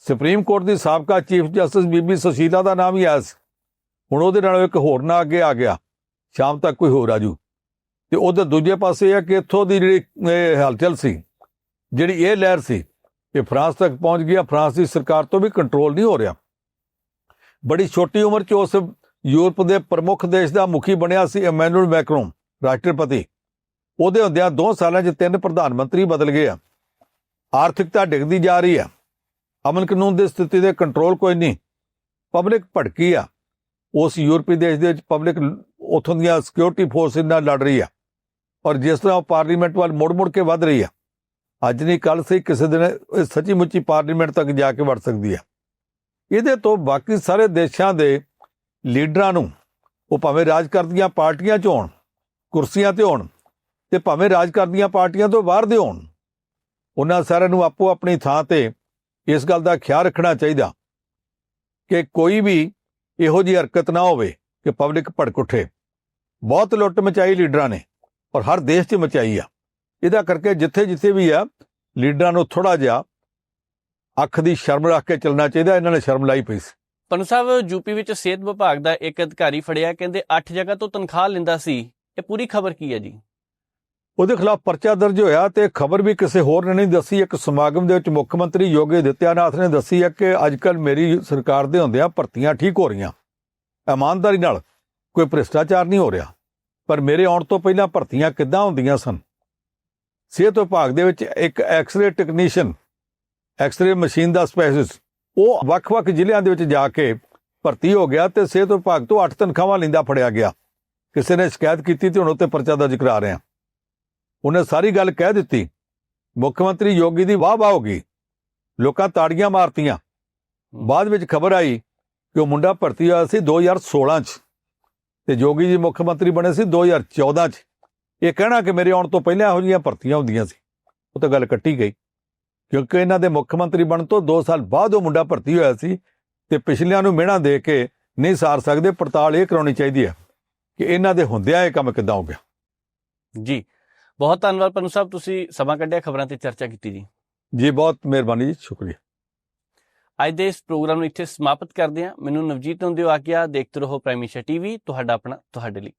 Speaker 2: ਸੁਪਰੀਮ ਕੋਰਟ ਦੀ ਸਾਬਕਾ ਚੀਫ ਜਸਟਿਸ ਬੀਬੀ ਸੁਸ਼ੀਲਾ ਦਾ ਨਾਮ ਹੀ ਆਇਆ ਸੀ। ਹੁਣ ਉਹਦੇ ਨਾਲ ਇੱਕ ਹੋਰ ਨਾਂ ਅੱਗੇ ਆ ਗਿਆ। ਸ਼ਾਮ ਤੱਕ ਕੋਈ ਹੋਰ ਆ ਜੂ ਤੇ ਉਹਦੇ ਦੂਜੇ ਪਾਸੇ ਇਹ ਆ ਕਿ ਇੱਥੋਂ ਦੀ ਜਿਹੜੀ, ਇਹ ਹਲਚਲ ਸੀ, ਜਿਹੜੀ ਇਹ ਲਹਿਰ ਸੀ ਇਹ ਫਰਾਂਸ ਤੱਕ ਪਹੁੰਚ ਗਿਆ, ਫਰਾਂਸ ਦੀ ਸਰਕਾਰ ਤੋਂ ਵੀ ਕੰਟਰੋਲ ਨਹੀਂ ਹੋ ਰਿਹਾ। ਬੜੀ ਛੋਟੀ ਉਮਰ 'ਚ ਉਸ ਯੂਰਪ ਦੇ ਪ੍ਰਮੁੱਖ ਦੇਸ਼ ਦਾ ਮੁਖੀ ਬਣਿਆ ਸੀ ਇਮੈਨੂਅਲ ਮੈਕਰੋਨ, ਰਾਸ਼ਟਰਪਤੀ। ਉਹਦੇ ਹੁੰਦਿਆਂ ਦੋ ਸਾਲਾਂ 'ਚ ਤਿੰਨ ਪ੍ਰਧਾਨ ਮੰਤਰੀ ਬਦਲ ਗਏ ਆ। ਆਰਥਿਕਤਾ ਡਿੱਗਦੀ ਜਾ ਰਹੀ ਆ। ਅਮਨ ਕਾਨੂੰਨ ਦੀ ਸਥਿਤੀ ਦੇ ਕੰਟਰੋਲ ਕੋਈ ਨਹੀਂ। ਪਬਲਿਕ ਭੜਕੀ ਆ। ਉਸ ਯੂਰਪੀ ਦੇਸ਼ ਦੇ ਵਿੱਚ ਪਬਲਿਕ ਉਥੋਂ ਦੀਆਂ ਸਿਕਿਉਰਿਟੀ ਫੋਰਸ ਨਾਲ ਲੜ ਰਹੀ ਆ। ਔਰ ਜਿਸ ਤਰ੍ਹਾਂ ਉਹ ਪਾਰਲੀਮੈਂਟ ਵੱਲ ਮੁੜ-ਮੁੜ ਕੇ ਵੱਧ ਰਹੀ ਆ, ਅੱਜ ਨਹੀਂ ਕੱਲ ਸਹੀ ਕਿਸੇ ਦਿਨ ਇਹ ਸੱਚੀ ਮੁੱਚੀ ਪਾਰਲੀਮੈਂਟ ਤੱਕ ਜਾ ਕੇ ਵੜ ਸਕਦੀ ਆ। ਇਹਦੇ ਤੋਂ ਬਾਕੀ ਸਾਰੇ ਦੇਸ਼ਾਂ ਦੇ ਲੀਡਰਾਂ ਨੂੰ ਉਹ ਭਾਵੇਂ ਰਾਜ ਕਰਦੀਆਂ ਪਾਰਟੀਆਂ 'ਚ ਹੋਣ, ਕੁਰਸੀਆਂ ਤੇ ਹੋਣ ਤੇ ਭਾਵੇਂ ਰਾਜ ਕਰਦੀਆਂ ਪਾਰਟੀਆਂ ਤੋਂ ਬਾਹਰ ਦੇ ਹੋਣ, ਉਹਨਾਂ ਸਾਰਿਆਂ ਨੂੰ ਆਪੋ ਆਪਣੀ ਥਾਂ ਤੇ ਇਸ ਗੱਲ ਦਾ ਖਿਆਲ ਰੱਖਣਾ ਚਾਹੀਦਾ ਕਿ ਕੋਈ ਵੀ ਇਹੋ ਜਿਹੀ ਹਰਕਤ ਨਾ ਹੋਵੇ ਕਿ ਪਬਲਿਕ ਭੜਕ ਉੱਠੇ। ਬਹੁਤ ਲੁੱਟ ਮਚਾਈ ਲੀਡਰਾਂ ਨੇ ਔਰ ਹਰ ਦੇਸ਼ 'ਚ ਮਚਾਈ ਆ। ਇਹਦਾ ਕਰਕੇ ਜਿੱਥੇ ਜਿੱਥੇ ਵੀ ਆ, ਲੀਡਰਾਂ ਨੂੰ ਥੋੜਾ ਜਿਹਾ ਅੱਖ ਦੀ ਸ਼ਰਮ ਰੱਖ ਕੇ ਚੱਲਣਾ ਚਾਹੀਦਾ, ਇਹਨਾਂ ਨੇ ਸ਼ਰਮ ਲਾਈ ਪਈ ਸੀ।
Speaker 1: ਪੰਨੂ ਸਾਹਿਬ, ਯੂਪੀ ਵਿੱਚ ਸਿਹਤ ਵਿਭਾਗ ਦਾ ਇੱਕ ਅਧਿਕਾਰੀ ਫੜਿਆ, ਕਹਿੰਦੇ 8 ਜਗ੍ਹਾ ਤੋਂ ਤਨਖਾਹ ਲੈਂਦਾ ਸੀ। ਇਹ ਪੂਰੀ ਖਬਰ ਕੀ ਹੈ ਜੀ?
Speaker 2: ਉਹਦੇ ਖਿਲਾਫ ਪਰਚਾ ਦਰਜ ਹੋਇਆ ਤੇ ਖਬਰ ਵੀ ਕਿਸੇ ਹੋਰ ਨੇ ਨਹੀਂ ਦੱਸੀ। ਇੱਕ ਸਮਾਗਮ ਦੇ ਵਿੱਚ ਮੁੱਖ ਮੰਤਰੀ ਯੋਗੀ ਆਦਿੱਤਿਆਨਾਥ ਨੇ ਦੱਸੀ ਹੈ ਕਿ ਅੱਜਕੱਲ ਮੇਰੀ ਸਰਕਾਰ ਦੇ ਹੁੰਦਿਆਂ ਭਰਤੀਆਂ ਠੀਕ ਹੋ ਰਹੀਆਂ। ਇਮਾਨਦਾਰੀ ਨਾਲ ਕੋਈ ਭ੍ਰਿਸ਼ਟਾਚਾਰ ਨਹੀਂ ਹੋ ਰਿਹਾ। ਪਰ ਮੇਰੇ ਆਉਣ ਤੋਂ ਪਹਿਲਾਂ ਭਰਤੀਆਂ ਕਿੱਦਾਂ ਹੁੰਦੀਆਂ ਸਨ? ਸਿਹਤ ਵਿਭਾਗ ਦੇ ਵਿੱਚ ਇੱਕ ਐਕਸ-ਰੇ ਟੈਕਨੀਸ਼ੀਅਨ, ਐਕਸ-ਰੇ ਮਸ਼ੀਨ ਦਾ ਸਪੈਸ਼ਲਿਸਟ, ਉਹ ਵੱਖ-ਵੱਖ ਜ਼ਿਲ੍ਹਿਆਂ ਦੇ ਵਿੱਚ ਜਾ ਕੇ ਭਰਤੀ ਹੋ ਗਿਆ ਤੇ ਸਿਹਤ ਵਿਭਾਗ ਤੋਂ 8 ਤਨਖਾਹਾਂ ਲੈਂਦਾ ਫੜਿਆ ਗਿਆ। ਕਿਸੇ ਨੇ ਸ਼ਿਕਾਇਤ ਕੀਤੀ ਤੇ ਹੁਣ ਉੱਤੇ ਪਰਚਾ ਦਰਜ ਕਰਾ ਰਹੇ ਆ। ਉਹਨੇ ਸਾਰੀ ਗੱਲ ਕਹਿ ਦਿੱਤੀ। ਮੁੱਖ ਮੰਤਰੀ ਯੋਗੀ ਦੀ ਵਾਹ ਵਾਹ ਹੋ ਗਈ। ਲੋਕਾਂ ਤਾੜੀਆਂ ਮਾਰਤੀਆਂ। ਬਾਅਦ ਵਿੱਚ ਖਬਰ ਆਈ ਕਿ ਉਹ ਮੁੰਡਾ ਭਰਤੀ ਹੋਇਆ ਸੀ 2016 ਚ। ਤੇ ਯੋਗੀ ਜੀ ਮੁੱਖ ਮੰਤਰੀ ਬਣੇ ਸੀ 2014 ਚ। ਇਹ ਕਹਿਣਾ ਕਿ ਮੇਰੇ ਆਉਣ ਤੋਂ ਪਹਿਲਾਂ ਇਹੋ ਜਿਹੀਆਂ ਭਰਤੀਆਂ ਹੁੰਦੀਆਂ ਸੀ। ਉਹ ਤਾਂ ਗੱਲ ਕੱਟੀ ਗਈ। ਕਿਉਂਕਿ ਇਹਨਾਂ ਦੇ ਮੁੱਖ ਮੰਤਰੀ ਬਣਨ ਤੋਂ 2 ਸਾਲ ਬਾਅਦ ਉਹ ਮੁੰਡਾ ਭਰਤੀ ਹੋਇਆ ਸੀ ਤੇ ਪਿਛਲਿਆਂ ਨੂੰ ਮਿਹਣਾ ਦੇ ਕੇ ਨਹੀਂ ਸਾਰ ਸਕਦੇ ਪੜਤਾਲ ਇਹ ਕਰਾਉਣੀ ਚਾਹੀਦੀ ਹੈ ਕਿ ਇਹਨਾਂ ਦੇ ਹੁੰਦਿਆਂ ਇਹ ਕੰਮ ਕਿੱਦਾਂ ਹੋ ਗਿਆ।
Speaker 1: ਜੀ ਬਹੁਤ ਧੰਨਵਾਦ ਪੰਨੂ ਸਾਹਿਬ ਤੁਸੀਂ ਸਮਾਂ ਕੱਢਿਆ ਖਬਰਾਂ ਤੇ ਚਰਚਾ ਕੀਤੀ ਜੀ।
Speaker 2: ਜੀ ਬਹੁਤ ਮਿਹਰਬਾਨੀ ਜੀ ਸ਼ੁਕਰੀਆ।
Speaker 1: ਅੱਜ ਦੇ ਇਸ ਪ੍ਰੋਗਰਾਮ ਨੂੰ ਇੱਥੇ ਸਮਾਪਤ ਕਰਦੇ ਹਾਂ। ਮੈਨੂੰ ਨਵਜੀਤ ਨੂੰ ਦਿਓ ਆਗਿਆ ਦੇਖਦੇ ਰਹੋ ਪ੍ਰਾਈਮ ਏਸ਼ੀਆ ਟੀਵੀ ਤੁਹਾਡਾ ਆਪਣਾ ਤੁਹਾਡੇ ਲਈ।